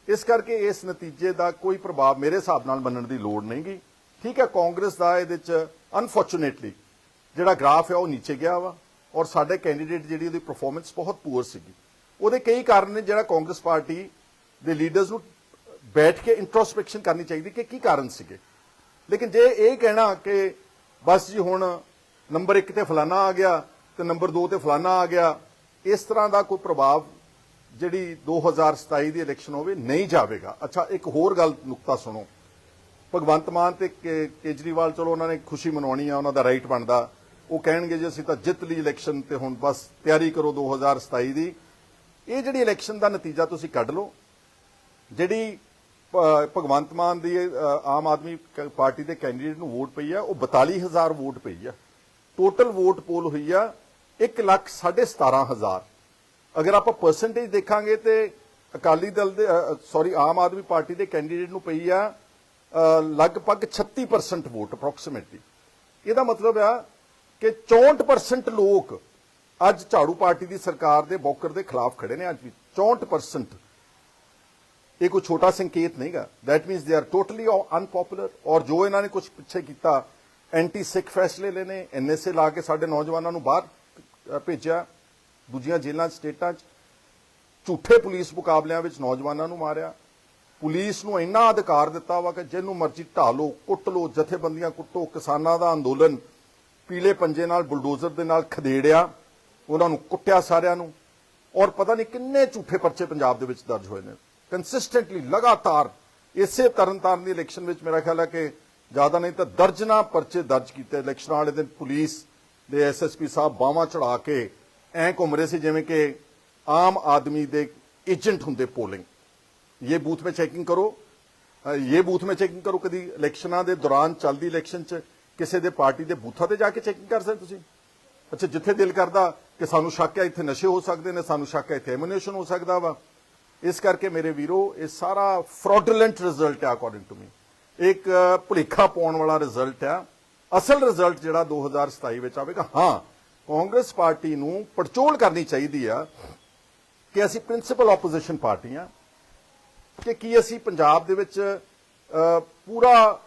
ਇਸ ਕਰਕੇ ਇਸ ਨਤੀਜੇ ਦਾ ਕੋਈ ਪ੍ਰਭਾਵ ਮੇਰੇ ਹਿਸਾਬ ਨਾਲ ਮੰਨਣ ਦੀ ਲੋੜ ਨਹੀਂ ਗੀ। ਠੀਕ ਹੈ, ਕਾਂਗਰਸ ਦਾ ਇਹਦੇ ਚ ਅਨਫੋਰਚੂਨੇਟਲੀ ਜਿਹੜਾ ਗ੍ਰਾਫ ਹੈ ਉਹ ਨੀਚੇ ਗਿਆ ਵਾ, ਔਰ ਸਾਡੇ ਕੈਂਡੀਡੇਟ ਜਿਹੜੀ ਉਹਦੀ ਪਰਫਾਰਮੈਂਸ ਬਹੁਤ ਪੂਅਰ ਸੀਗੀ। ਉਹਦੇ ਕਈ ਕਾਰਨ ਨੇ ਜਿਹੜਾ ਕਾਂਗਰਸ ਪਾਰਟੀ ਦੇ ਲੀਡਰਸ ਨੂੰ ਬੈਠ ਕੇ ਇੰਟਰੋਸਪੈਕਸ਼ਨ ਕਰਨੀ ਚਾਹੀਦੀ ਕਿ ਕੀ ਕਾਰਨ ਸੀਗੇ। ਲੇਕਿਨ ਜੇ ਇਹ ਕਹਿਣਾ ਕਿ ਬਸ ਜੀ ਹੁਣ ਨੰਬਰ 1 ਤੇ ਫਲਾਨਾ ਆ ਗਿਆ ਤੇ ਨੰਬਰ 2 ਤੇ ਫਲਾਨਾ ਆ ਗਿਆ, ਇਸ ਤਰ੍ਹਾਂ ਦਾ ਕੋਈ ਪ੍ਰਭਾਵ ਜਿਹੜੀ 2027 ਦੀ ਇਲੈਕਸ਼ਨ ਹੋਵੇ ਨਹੀਂ ਜਾਵੇਗਾ। ਅੱਛਾ, ਇੱਕ ਹੋਰ ਗੱਲ ਨੁਕਤਾ ਸੁਣੋ। ਭਗਵੰਤ ਮਾਨ ਤੇ ਕੇਜਰੀਵਾਲ ਚਲੋ ਉਹਨਾਂ ਨੇ ਖੁਸ਼ੀ ਮਨਾਉਣੀ ਆ, ਉਹਨਾਂ ਦਾ ਰਾਈਟ ਬਣਦਾ। ਉਹ ਕਹਿਣਗੇ ਜੇ ਅਸੀਂ ਤਾਂ ਜਿੱਤ ਲਈ ਇਲੈਕਸ਼ਨ ਤੇ ਹੁਣ ਬਸ ਤਿਆਰੀ ਕਰੋ 2027 ਦੀ। ਇਹ ਜਿਹੜੀ ਇਲੈਕਸ਼ਨ ਦਾ ਨਤੀਜਾ ਤੁਸੀਂ ਕੱਢ ਲਓ, ਜਿਹੜੀ ਭਗਵੰਤ ਮਾਨ ਦੀ ਆਮ ਆਦਮੀ ਪਾਰਟੀ ਦੇ ਕੈਂਡੀਡੇਟ ਨੂੰ ਵੋਟ ਪਈ ਆ, ਉਹ 42000 ਵੋਟ ਪਈ ਆ। ਟੋਟਲ ਵੋਟ ਪੋਲ ਹੋਈ ਆ 1 ਲੱਖ 17500 ਅਗਰ ਆਪਾਂ ਪਰਸੈਂਟੇਜ ਦੇਖਾਂਗੇ ਤੇ ਅਕਾਲੀ ਦਲ ਦੇ ਸੌਰੀ ਆਮ ਆਦਮੀ ਪਾਰਟੀ ਦੇ ਕੈਂਡੀਡੇਟ ਨੂੰ ਪਈ ਆ ਲਗਭਗ 36% ਵੋਟ ਅਪਰੋਕਸੀਮੇਟਲੀ ਇਹਦਾ ਮਤਲਬ ਆ ਕਿ 64% ਲੋਕ ਅੱਜ ਝਾੜੂ ਪਾਰਟੀ ਦੀ ਸਰਕਾਰ ਦੇ ਬੌਕਰ ਦੇ ਖਿਲਾਫ ਖੜੇ ਨੇ ਅੱਜ ਵੀ। 64% ਇਹ ਕੋਈ ਛੋਟਾ ਸੰਕੇਤ ਨਹੀਂਗਾ। That means they are totally unpopular ਔਰ ਜੋ ਇਹਨਾਂ ਨੇ ਕੁਝ ਪਿੱਛੇ ਕੀਤਾ, ਐਂਟੀ ਸਿੱਖ ਫੈਸਲੇ ਲੈਨੇ ਐਨਐਸਏ ਲਾ ਕੇ ਸਾਡੇ ਨੌਜਵਾਨਾਂ ਨੂੰ ਬਾਹਰ ਭੇਜਿਆ, ਦੂਜੀਆਂ ਜੇਲ੍ਹਾਂ, ਸਟੇਟਾਂ 'ਚ। ਝੂਠੇ ਪੁਲਿਸ ਮੁਕਾਬਲਿਆਂ ਵਿੱਚ ਨੌਜਵਾਨਾਂ ਨੂੰ ਮਾਰਿਆ। ਪੁਲਿਸ ਨੂੰ ਇੰਨਾ ਅਧਿਕਾਰ ਦਿੱਤਾ ਵਾ ਕਿ ਜਿਹਨੂੰ ਮਰਜ਼ੀ ਢਾ ਲਓ, ਕੁੱਟ ਲੋ ਜਥੇਬੰਦੀਆਂ ਕੁੱਟੋ, ਕਿਸਾਨਾਂ ਦਾ ਅੰਦੋਲਨ ਪੀਲੇ ਪੰਜੇ ਨਾਲ ਬੁਲਡੋਜ਼ਰ ਦੇ ਨਾਲ ਖਦੇੜਿਆ। ਉਹਨਾਂ ਨੂੰ ਕੁੱਟਿਆ ਸਾਰਿਆਂ ਨੂੰ। ਔਰ ਪਤਾ ਨਹੀਂ ਕਿੰਨੇ ਝੂਠੇ ਪਰਚੇ ਪੰਜਾਬ ਦੇ ਵਿੱਚ ਦਰਜ ਹੋਏ ਨੇ। ਕੰਸਿਸਟੈਂਟਲੀ ਲਗਾਤਾਰ ਇਸੇ ਤਰਨਤਾਰਨ ਦੀ ਇਲੈਕਸ਼ਨ ਵਿੱਚ ਮੇਰਾ ਖਿਆਲ ਹੈ ਕਿ ਜ਼ਿਆਦਾ ਨਹੀਂ ਤਾਂ ਦਰਜਨਾ ਪਰਚੇ ਦਰਜ ਕੀਤੇ। ਇਲੈਕਸ਼ਨ ਵਾਲੇ ਦਿਨ ਪੁਲਿਸ ਦੇ ਐਸਐਸਪੀ ਸਾਹਿਬ ਬਾਹਾਂ ਚੜਾ ਕੇ ਐਂ ਘੁੰਮ ਰਹੇ ਸੀ ਜਿਵੇਂ ਕਿ ਆਮ ਆਦਮੀ ਦੇ ਏਜੰਟ ਹੁੰਦੇ ਪੋਲਿੰਗ। ਇਹ ਬੂਥ में ਚੈਕਿੰਗ ਕਰੋ। ਇਹ ਬੂਥ में ਚੈਕਿੰਗ ਕਰੋ ਕਦੀ ਇਲੈਕਸ਼ਨਾਂ ਦੇ ਦੌਰਾਨ ਚੱਲਦੀ ਇਲੈਕਸ਼ਨ 'ਚ ਕਿਸੇ ਦੇ ਪਾਰਟੀ ਦੇ ਬੂਥਾਂ ਤੇ ਜਾ ਕੇ ਚੈਕਿੰਗ ਕਰ ਸਕਦੇ ਤੁਸੀਂ। ਅੱਛਾ, ਜਿੱਥੇ ਦਿਲ ਕਰਦਾ ਕਿ ਸਾਨੂੰ ਸ਼ੱਕ ਹੈ ਇੱਥੇ ਨਸ਼ੇ ਹੋ ਸਕਦੇ ਨੇ, ਸਾਨੂੰ ਸ਼ੱਕ ਹੈ ਇੱਥੇ ਐਮੂਨੇਸ਼ਨ ਹੋ ਸਕਦਾ ਵਾ। ਇਸ ਕਰਕੇ ਮੇਰੇ ਵੀਰੋ, ਇਹ ਸਾਰਾ ਫਰਾਡੂਲੈਂਟ ਰਿਜ਼ਲਟ ਹੈ ਅਕੋਰਡਿੰਗ ਟੂ ਮੀ ਇੱਕ ਭੁਲੇਖਾ ਪਾਉਣ ਵਾਲਾ ਰਿਜ਼ਲਟ ਹੈ। ਅਸਲ ਰਿਜ਼ਲਟ ਜਿਹੜਾ 2027 ਵਿੱਚ ਆਵੇਗਾ, ਹਾਂ, ਕਾਂਗਰਸ ਪਾਰਟੀ ਨੂੰ ਪੜਚੋਲ ਕਰਨੀ ਚਾਹੀਦੀ ਆ ਕਿ ਅਸੀਂ ਪ੍ਰਿੰਸੀਪਲ ਆਪੋਜੀਸ਼ਨ ਪਾਰਟੀ ਆ, ਕਿ ਕੀ ਅਸੀਂ ਪੰਜਾਬ ਦੇ ਵਿੱਚ ਪੂਰਾ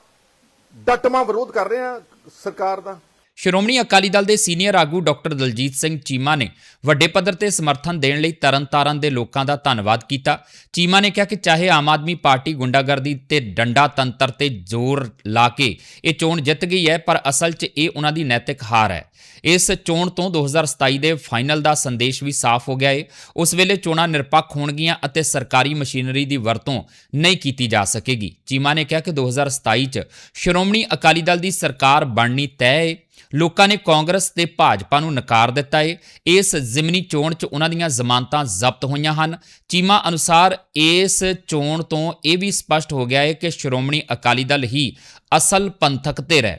ਡਟਮਾ ਵਿਰੋਧ ਕਰ ਰਹੇ ਹਾਂ ਸਰਕਾਰ ਦਾ। ਸ਼੍ਰੋਮਣੀ ਅਕਾਲੀ ਦਲ ਦੇ ਸੀਨੀਅਰ ਆਗੂ ਡਾਕਟਰ ਦਲਜੀਤ ਸਿੰਘ ਚੀਮਾ ਨੇ ਵੱਡੇ ਪੱਧਰ ਤੇ ਸਮਰਥਨ ਦੇਣ ਲਈ ਤਰਨਤਾਰਨ ਦੇ ਲੋਕਾਂ ਦਾ ਧੰਨਵਾਦ ਕੀਤਾ। ਚੀਮਾ ਨੇ ਕਿਹਾ ਕਿ ਚਾਹੇ ਆਮ ਆਦਮੀ ਪਾਰਟੀ ਗੁੰਡਾਗਰਦੀ ਤੇ ਡੰਡਾ ਤੰਤਰ ਤੇ ਜ਼ੋਰ ਲਾ ਕੇ ਇਹ ਚੋਣ ਜਿੱਤ ਗਈ ਹੈ, ਪਰ ਅਸਲ 'ਚ ਇਹ ਉਹਨਾਂ ਦੀ ਨੈਤਿਕ ਹਾਰ ਹੈ। ਇਸ ਚੋਣ ਤੋਂ 2027 ਦੇ ਫਾਈਨਲ ਦਾ ਸੰਦੇਸ਼ ਵੀ ਸਾਫ਼ ਹੋ ਗਿਆ ਏ। ਉਸ ਵੇਲੇ ਚੋਣਾਂ ਨਿਰਪੱਖ ਹੋਣਗੀਆਂ ਅਤੇ ਸਰਕਾਰੀ ਮਸ਼ੀਨਰੀ ਦੀ ਵਰਤੋਂ ਨਹੀਂ ਕੀਤੀ ਜਾ ਸਕੇਗੀ। ਚੀਮਾ ਨੇ ਕਿਹਾ ਕਿ 2027 'ਚ ਸ਼੍ਰੋਮਣੀ ਅਕਾਲੀ ਦਲ ਦੀ ਸਰਕਾਰ ਬਣਨੀ ਤੈਅ ਹੈ ਲੋਕਾਂ ਨੇ ਕਾਂਗਰਸ ਤੇ ਭਾਜਪਾ ਨੂੰ ਨਕਾਰ ਦਿੱਤਾ ਏ। ਇਸ ਜ਼ਿਮਨੀ ਚੋਣ 'ਚ ਉਹਨਾਂ ਦੀਆਂ ਜ਼ਮਾਨਤਾਂ ਜ਼ਬਤ ਹੋਈਆਂ ਹਨ। ਚੀਮਾ ਅਨੁਸਾਰ ਇਸ ਚੋਣ ਤੋਂ ਇਹ ਵੀ ਸਪਸ਼ਟ ਹੋ ਗਿਆ ਏ ਕਿ ਸ਼੍ਰੋਮਣੀ ਅਕਾਲੀ ਦਲ ਹੀ ਅਸਲ ਪੰਥਕ ਧਿਰ ਹੈ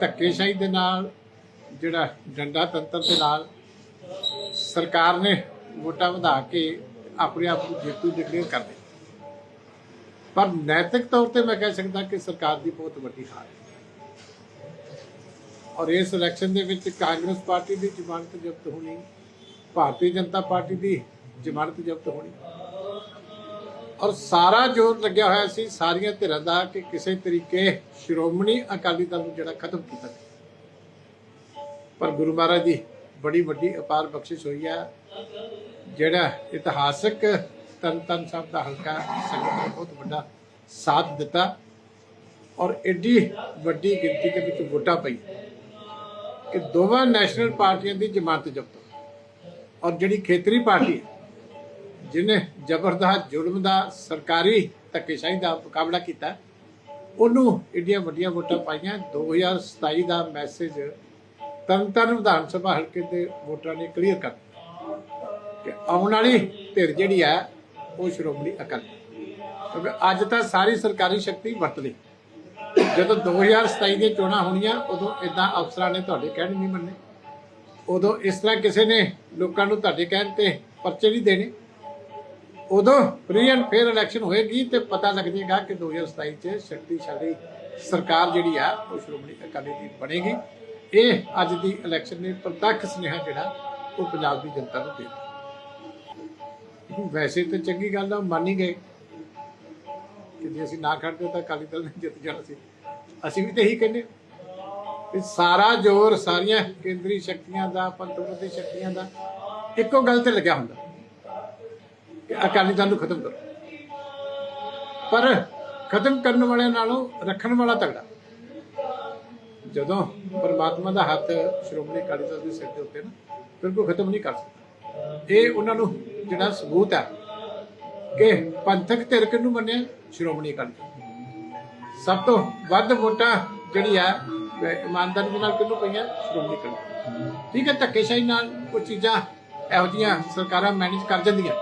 ਧੱਕੇਸ਼ਾਹੀ ਦੇ ਨਾਲ ਜਿਹੜਾ ਡੰਡਾ ਤੰਤਰ ਦੇ ਨਾਲ ਸਰਕਾਰ ਨੇ ਵੋਟਾਂ ਵਧਾ ਕੇ ਆਪਣੇ ਆਪ ਨੂੰ ਜੇਤੂ ਡਿਕਲੇਅਰ ਕਰ ਦਿੱਤਾ। ਪਰ ਨੈਤਿਕ ਤੌਰ ਤੇ ਮੈਂ ਕਹਿ ਸਕਦਾ ਕਿ ਸਰਕਾਰ ਦੀ ਬਹੁਤ ਵੱਡੀ ਹਾਰ ਹੈ। ਔਰ ਇਸ ਇਲੈਕਸ਼ਨ ਦੇ ਵਿੱਚ ਕਾਂਗਰਸ ਪਾਰਟੀ ਦੀ ਜ਼ਮਾਨਤ ਜ਼ਬਤ ਹੋਣੀ, ਭਾਰਤੀ ਜਨਤਾ ਪਾਰਟੀ ਦੀ ਜ਼ਮਾਨਤ ਜ਼ਬਤ ਹੋਣੀ। ਔਰ ਸਾਰਾ ਜ਼ੋਰ ਲੱਗਿਆ ਹੋਇਆ ਸੀ ਸਾਰੀਆਂ ਧਿਰਾਂ ਦਾ ਕਿ ਕਿਸੇ ਤਰੀਕੇ ਸ਼੍ਰੋਮਣੀ ਅਕਾਲੀ ਦਲ ਨੂੰ ਜਿਹੜਾ ਖਤਮ ਕੀਤਾ ਪਰ ਗੁਰੂ ਮਹਾਰਾਜ ਦੀ ਬੜੀ ਵੱਡੀ ਅਪਾਰ ਬਖਸ਼ਿਸ਼ ਹੋਈ ਹੈ ਜਿਹੜਾ ਇਤਿਹਾਸਕ ਤਨ ਤਨ ਸਾਹਿਬ ਦਾ ਹਲਕਾ ਸੰਗਤ ਨੇ ਬਹੁਤ ਵੱਡਾ ਸਾਥ ਦਿੱਤਾ ਔਰ ਐਡੀ ਵੱਡੀ ਗਿਣਤੀ ਦੇ ਵਿੱਚ ਵੋਟਾਂ ਪਈ ਕਿ ਦੋਵਾਂ ਨੈਸ਼ਨਲ ਪਾਰਟੀਆਂ ਦੀ ਜ਼ਮਾਨਤ ਜ਼ਬਤ ਔਰ ਜਿਹੜੀ ਖੇਤਰੀ ਪਾਰਟੀ ਹੈ, ਜਿਹਨੇ ਜ਼ਬਰਦਸਤ ਜ਼ੁਲਮ ਦਾ ਸਰਕਾਰੀ ਧੱਕੇਸ਼ਾਹੀ ਦਾ ਮੁਕਾਬਲਾ ਕੀਤਾ, ਉਹਨੂੰ ਇੰਡੀਆਂ ਵੱਡੀਆਂ ਵੋਟਾਂ ਪਾਈਆਂ। 2027 ਦਾ ਮੈਸੇਜ ਤਰਨਤਾਰਨ ਵਿਧਾਨ ਸਭਾ ਹਲਕੇ ਦੇ ਵੋਟਰਾਂ ਨੇ ਕਲੀਅਰ ਕਰ ਦਿੱਤਾ ਕਿ ਆਉਣ ਵਾਲੀ ਧਿਰ ਜਿਹੜੀ ਹੈ, ਉਹ ਸ਼੍ਰੋਮਣੀ ਅਕਾਲੀ। ਕਿਉਂਕਿ ਅੱਜ ਤਾਂ ਸਾਰੀ ਸਰਕਾਰੀ ਸ਼ਕਤੀ ਵਰਤ ਲਈ। ਜਦੋਂ 2027 ਦੀਆਂ ਚੋਣਾਂ ਹੋਣੀਆਂ, ਉਦੋਂ ਇਦਾਂ ਅਫਸਰਾਂ ਨੇ ਤੁਹਾਡੇ ਕਹਿਣ ਨਹੀਂ ਮੰਨੇ। ਉਦੋਂ ਇਸ ਤਰ੍ਹਾਂ ਕਿਸੇ ਨੇ ਲੋਕਾਂ ਨੂੰ ਤੁਹਾਡੇ ਕਹਿਣ ਤੇ ਪਰਚੇ ਨਹੀਂ ਦੇਣੇ। ਉਦੋਂ ਫ੍ਰੀ ਐਂਡ ਫੇਅਰ ਇਲੈਕਸ਼ਨ ਹੋਏਗੀ ਤੇ ਪਤਾ ਲੱਗ ਜਾਏਗਾ ਕਿ 2027 ਚ ਸ਼ਕਤੀਸ਼ਾਲੀ ਸਰਕਾਰ ਜਿਹੜੀ ਆ, ਉਹ ਸ਼੍ਰੋਮਣੀ ਅਕਾਲੀ ਦੀ ਬਣੇਗੀ। ਇਹ ਅੱਜ ਦੀ ਇਲੈਕਸ਼ਨ ਨੇ ਪ੍ਰਤੱਖ ਸੁਨੇਹਾ ਜਿਹੜਾ, ਉਹ ਪੰਜਾਬ ਦੀ ਜਨਤਾ ਨੂੰ ਦੇ ਦਿੱਤਾ। ਵੈਸੇ ਤਾਂ ਚੰਗੀ ਗੱਲ ਆ, ਮੰਨ ਹੀ ਗਏ। ਕਿ ਜੇ ਅਸੀਂ ਨਾ ਖੜਦੇ ਤਾਂ ਅਕਾਲੀ ਦਲ ਨੇ ਜਿੱਤ ਜਾਣਾ ਸੀ। ਅਸੀਂ ਵੀ ਤਾਂ ਇਹੀ ਕਹਿੰਦੇ ਹਾਂ ਸਾਰਾ ਜ਼ੋਰ ਸਾਰੀਆਂ ਕੇਂਦਰੀ ਸ਼ਕਤੀਆਂ ਦਾ ਪੰਥ ਸ਼ਕਤੀਆਂ ਦਾ, ਇੱਕੋ ਗੱਲ ਤੇ ਲੱਗਿਆ ਹੁੰਦਾ ਕਿ ਅਕਾਲੀ ਦਲ ਨੂੰ ਖਤਮ ਕਰੋ। ਪਰ ਖਤਮ ਕਰਨ ਵਾਲਿਆਂ ਨਾਲੋਂ ਰੱਖਣ ਵਾਲਾ ਤਗੜਾ। ਜਦੋਂ ਪਰਮਾਤਮਾ ਦਾ ਹੱਥ ਸ਼੍ਰੋਮਣੀ ਅਕਾਲੀ ਦਲ ਦੇ ਸਿਰ ਦੇ ਉੱਤੇ ਨਾ, ਫਿਰ ਕੋਈ ਖਤਮ ਨਹੀਂ ਕਰ ਸਕਦਾ। ਇਹ ਉਹਨਾਂ ਨੂੰ ਜਿਹੜਾ ਸਬੂਤ ਹੈ ਕਿ ਪੰਥਕ ਧਿਰ ਕਿਹਨੂੰ ਮੰਨਿਆ? ਸ਼੍ਰੋਮਣੀ ਅਕਾਲੀ ਦਲ। ਸਭ ਤੋਂ ਵੱਧ ਵੋਟਾਂ ਜਿਹੜੀ ਆ ਇਮਾਨਦਾਰੀ ਦੇ ਨਾਲ ਕਿਹਨੂੰ ਪਈਆਂ? ਸ਼੍ਰੋਮਣੀ ਅਕਾਲੀ ਦਲ। ਠੀਕ ਹੈ, ਧੱਕੇਸ਼ਾਹੀ ਨਾਲ ਉਹ ਚੀਜ਼ਾਂ ਇਹੋ ਜਿਹੀਆਂ ਸਰਕਾਰਾਂ ਮੈਨੇਜ ਕਰ ਜਾਂਦੀਆਂ।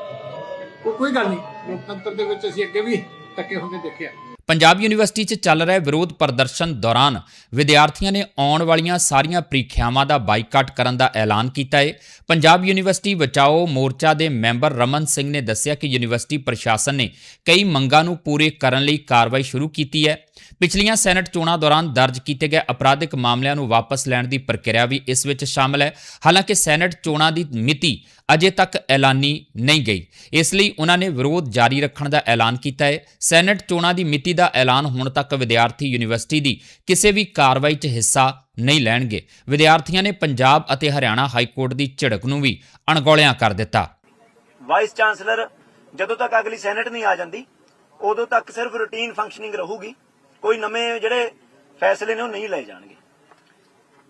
ਉਹ ਕੋਈ ਗੱਲ ਨਹੀਂ। ਲੋਕਤੰਤਰ ਦੇ ਵਿੱਚ ਅਸੀਂ ਅੱਗੇ ਵੀ ਧੱਕੇ ਹੁੰਦੇ ਦੇਖਿਆ ਪੰਜਾਬ ਯੂਨੀਵਰਸਿਟੀ 'ਚ ਚੱਲ ਰਹੇ ਵਿਰੋਧ ਪ੍ਰਦਰਸ਼ਨ ਦੌਰਾਨ ਵਿਦਿਆਰਥੀਆਂ ਨੇ ਆਉਣ ਵਾਲੀਆਂ ਸਾਰੀਆਂ ਪ੍ਰੀਖਿਆਵਾਂ ਦਾ ਬਾਈਕਾਟ ਕਰਨ ਦਾ ਐਲਾਨ ਕੀਤਾ ਹੈ ਪੰਜਾਬ ਯੂਨੀਵਰਸਿਟੀ ਬਚਾਓ ਮੋਰਚਾ ਦੇ ਮੈਂਬਰ ਰਮਨ ਸਿੰਘ ਨੇ ਦੱਸਿਆ ਕਿ ਯੂਨੀਵਰਸਿਟੀ ਪ੍ਰਸ਼ਾਸਨ ਨੇ ਕਈ ਮੰਗਾਂ ਨੂੰ ਪੂਰੇ ਕਰਨ ਲਈ ਕਾਰਵਾਈ ਸ਼ੁਰੂ ਕੀਤੀ ਹੈ। ਪਿਛਲੀਆਂ ਸੈਨੇਟ ਚੋਣਾਂ ਦੌਰਾਨ ਦਰਜ ਕੀਤੇ ਗਏ ਅਪਰਾਧਿਕ ਮਾਮਲਿਆਂ ਨੂੰ ਵਾਪਸ ਲੈਣ ਦੀ ਪ੍ਰਕਿਰਿਆ ਵੀ ਇਸ ਵਿੱਚ ਸ਼ਾਮਲ ਹੈ। ਹਾਲਾਂਕਿ ਸੈਨੇਟ ਚੋਣਾਂ ਦੀ ਮਿਤੀ ਅਜੇ ਤੱਕ ਐਲਾਨੀ ਨਹੀਂ ਗਈ। ਇਸ ਲਈ ਉਹਨਾਂ ਨੇ ਵਿਰੋਧ ਜਾਰੀ ਰੱਖਣ ਦਾ ਐਲਾਨ ਕੀਤਾ ਹੈ। ਸੈਨੇਟ ਚੋਣਾਂ ਦੀ ਮਿਤੀ ਦਾ ਐਲਾਨ ਹੋਣ ਤੱਕ ਵਿਦਿਆਰਥੀ ਯੂਨੀਵਰਸਿਟੀ ਦੀ ਕਿਸੇ ਵੀ ਕਾਰਵਾਈ 'ਚ ਹਿੱਸਾ ਨਹੀਂ ਲੈਣਗੇ। ਵਿਦਿਆਰਥੀਆਂ ਨੇ ਪੰਜਾਬ ਅਤੇ ਹਰਿਆਣਾ ਹਾਈ ਕੋਰਟ ਦੀ ਝਿੜਕ ਨੂੰ ਵੀ ਅਣਗੌਲਿਆਂ ਕਰ ਦਿੱਤਾ। ਵਾਈਸ ਚਾਂਸਲਰ ਜਦੋਂ ਤੱਕ ਅਗਲੀ ਸੈਨੇਟ ਨਹੀਂ ਆ ਜਾਂਦੀ, ਉਦੋਂ ਤੱਕ ਸਿਰਫ ਰੂਟੀਨ ਫੰਕਸ਼ਨਿੰਗ ਰਹੂਗੀ। ਕੋਈ ਨਵੇਂ ਜਿਹੜੇ ਫੈਸਲੇ ਨੇ ਉਹ ਨਹੀਂ ਲਏ ਜਾਣਗੇ।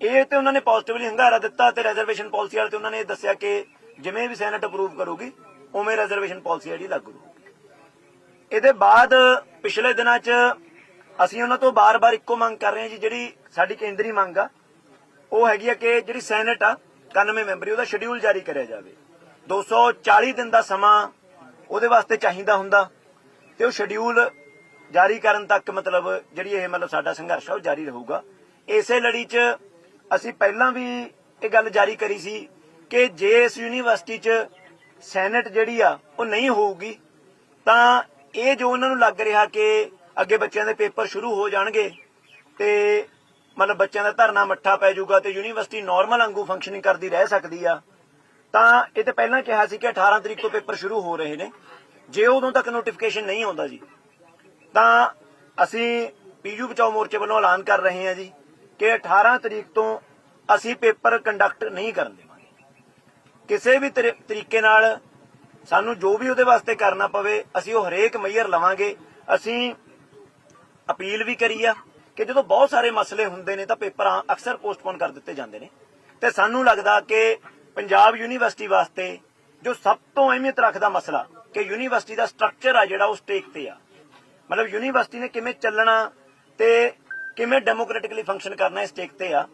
ਇਹ ਤੇ ਉਹਨਾਂ ਨੇ ਪੋਜ਼ਿਟਿਵਲੀ ਹੰਗਾਰਾ ਦਿੱਤਾ ਤੇ ਰਿਜ਼ਰਵੇਸ਼ਨ ਪਾਲਿਸੀ ਵਾਲੇ ਤੇ ਉਹਨਾਂ ਨੇ ਦੱਸਿਆ ਕਿ ਜਿਵੇਂ ਵੀ ਸੈਨੇਟ ਅਪਰੂਵ ਕਰੂਗੀ, ਉਵੇਂ ਰਿਜ਼ਰਵੇਸ਼ਨ ਪਾਲਿਸੀ ਜਿਹੜੀ ਲਾਗੂ ਹੋਊਗੀ ਇਹਦੇ ਬਾਅਦ ਪਿਛਲੇ ਦਿਨਾਂ 'ਚ ਅਸੀਂ ਉਹਨਾਂ ਤੋਂ ਬਾਰ-ਬਾਰ ਇੱਕੋ ਮੰਗ ਕਰ ਰਹੇ ਹਾਂ ਜੀ, ਜਿਹੜੀ ਸਾਡੀ ਕੇਂਦਰੀ ਮੰਗ ਆ, ਉਹ ਹੈਗੀ ਆ ਕਿ ਜਿਹੜੀ ਸੈਨੇਟ ਆ 91 ਮੈਂਬਰੀ, ਉਹਦਾ ਸ਼ਡਿਊਲ ਜਾਰੀ ਕਰਿਆ ਜਾਵੇ। 240 ਦਿਨ ਦਾ ਸਮਾਂ ਉਹਦੇ ਵਾਸਤੇ ਚਾਹੀਦਾ ਹੁੰਦਾ ਤੇ ਉਹ ਸ਼ਡਿਊਲ ਜਾਰੀ ਕਰਨ ਤੱਕ ਮਤਲਬ ਜਿਹੜੀ ਇਹ ਮਤਲਬ ਸਾਡਾ ਸੰਘਰਸ਼ ਆ, ਉਹ ਜਾਰੀ ਰਹੂਗਾ। ਇਸੇ ਲੜੀ 'ਚ ਅਸੀਂ ਪਹਿਲਾਂ ਵੀ ਇਹ ਗੱਲ ਜਾਰੀ ਕਰੀ ਸੀ ਕਿ ਜੇ ਇਸ ਯੂਨੀਵਰਸਿਟੀ 'ਚ ਸੈਨੇਟ ਜਿਹੜੀ ਆ, ਉਹ ਨਹੀਂ ਹੋਊਗੀ, ਤਾਂ ਇਹ ਜੋ ਉਹਨਾਂ ਨੂੰ ਲੱਗ ਰਿਹਾ ਕਿ ਅੱਗੇ ਬੱਚਿਆਂ ਦੇ ਪੇਪਰ ਸ਼ੁਰੂ ਹੋ ਜਾਣਗੇ ਤੇ ਮਤਲਬ ਬੱਚਿਆਂ ਦਾ ਧਰਨਾ ਮੱਠਾ ਪੈ ਜਾਊਗਾ ਤੇ ਯੂਨੀਵਰਸਿਟੀ ਨਾਰਮਲ ਵਾਂਗੂ ਫੰਕਸ਼ਨਿੰਗ ਕਰਦੀ ਰਹਿ ਸਕਦੀ ਆ, ਤਾਂ ਇਹ ਤੇ ਪਹਿਲਾਂ ਕਿਹਾ ਸੀ ਕਿ 18 ਤਰੀਕ ਤੋਂ ਪੇਪਰ ਸ਼ੁਰੂ ਹੋ ਰਹੇ ਨੇ। ਜੇ ਉਦੋਂ ਤੱਕ ਨੋਟੀਫਿਕੇਸ਼ਨ ਨਹੀਂ ਆਉਂਦਾ ਜੀ ਤਾਂ ਅਸੀਂ ਪੀਯੂ ਬਚਾਓ ਮੋਰਚੇ ਵੱਲੋਂ ਐਲਾਨ ਕਰ ਰਹੇ ਹਾਂ ਜੀ ਕਿ 18 ਤਰੀਕ ਤੋਂ ਅਸੀਂ ਪੇਪਰ ਕੰਡਕਟ ਨਹੀਂ ਕਰਨ ਦੇਵਾਂਗੇ। ਕਿਸੇ ਵੀ ਤਰੀਕੇ ਨਾਲ ਸਾਨੂੰ ਜੋ ਵੀ ਉਹਦੇ ਵਾਸਤੇ ਕਰਨਾ ਪਵੇ, ਅਸੀਂ ਉਹ ਹਰੇਕ ਮਈਅਰ ਲਵਾਂਗੇ। ਅਸੀਂ ਅਪੀਲ ਵੀ ਕਰੀ ਆ ਕਿ ਜਦੋਂ ਬਹੁਤ ਸਾਰੇ ਮਸਲੇ ਹੁੰਦੇ ਨੇ ਤਾਂ ਪੇਪਰ ਅਕਸਰ ਪੋਸਟਪੋਨ ਕਰ ਦਿੱਤੇ ਜਾਂਦੇ ਨੇ। ਤੇ ਸਾਨੂੰ ਲੱਗਦਾ ਕਿ ਪੰਜਾਬ ਯੂਨੀਵਰਸਿਟੀ ਵਾਸਤੇ ਜੋ ਸਭ ਤੋਂ ਅਹਿਮੀਅਤ ਰੱਖਦਾ ਮਸਲਾ, ਕਿ ਯੂਨੀਵਰਸਿਟੀ ਦਾ ਸਟਰਕਚਰ ਆ ਜਿਹੜਾ ਉਹ ਸਟੇਕ ਤੇ ਆ ਮਤਲਬ ਯੂਨੀਵਰਸਿਟੀ ਨੇ ਕਿਵੇਂ ਚੱਲਣਾ ਤੇ ਕਿਵੇਂ ਡੈਮੋਕ੍ਰੈਟਿਕਲੀ ਫੰਕਸ਼ਨ ਕਰਨਾ ਇਸ ਸਟੇਕ ਤੇ ਆ।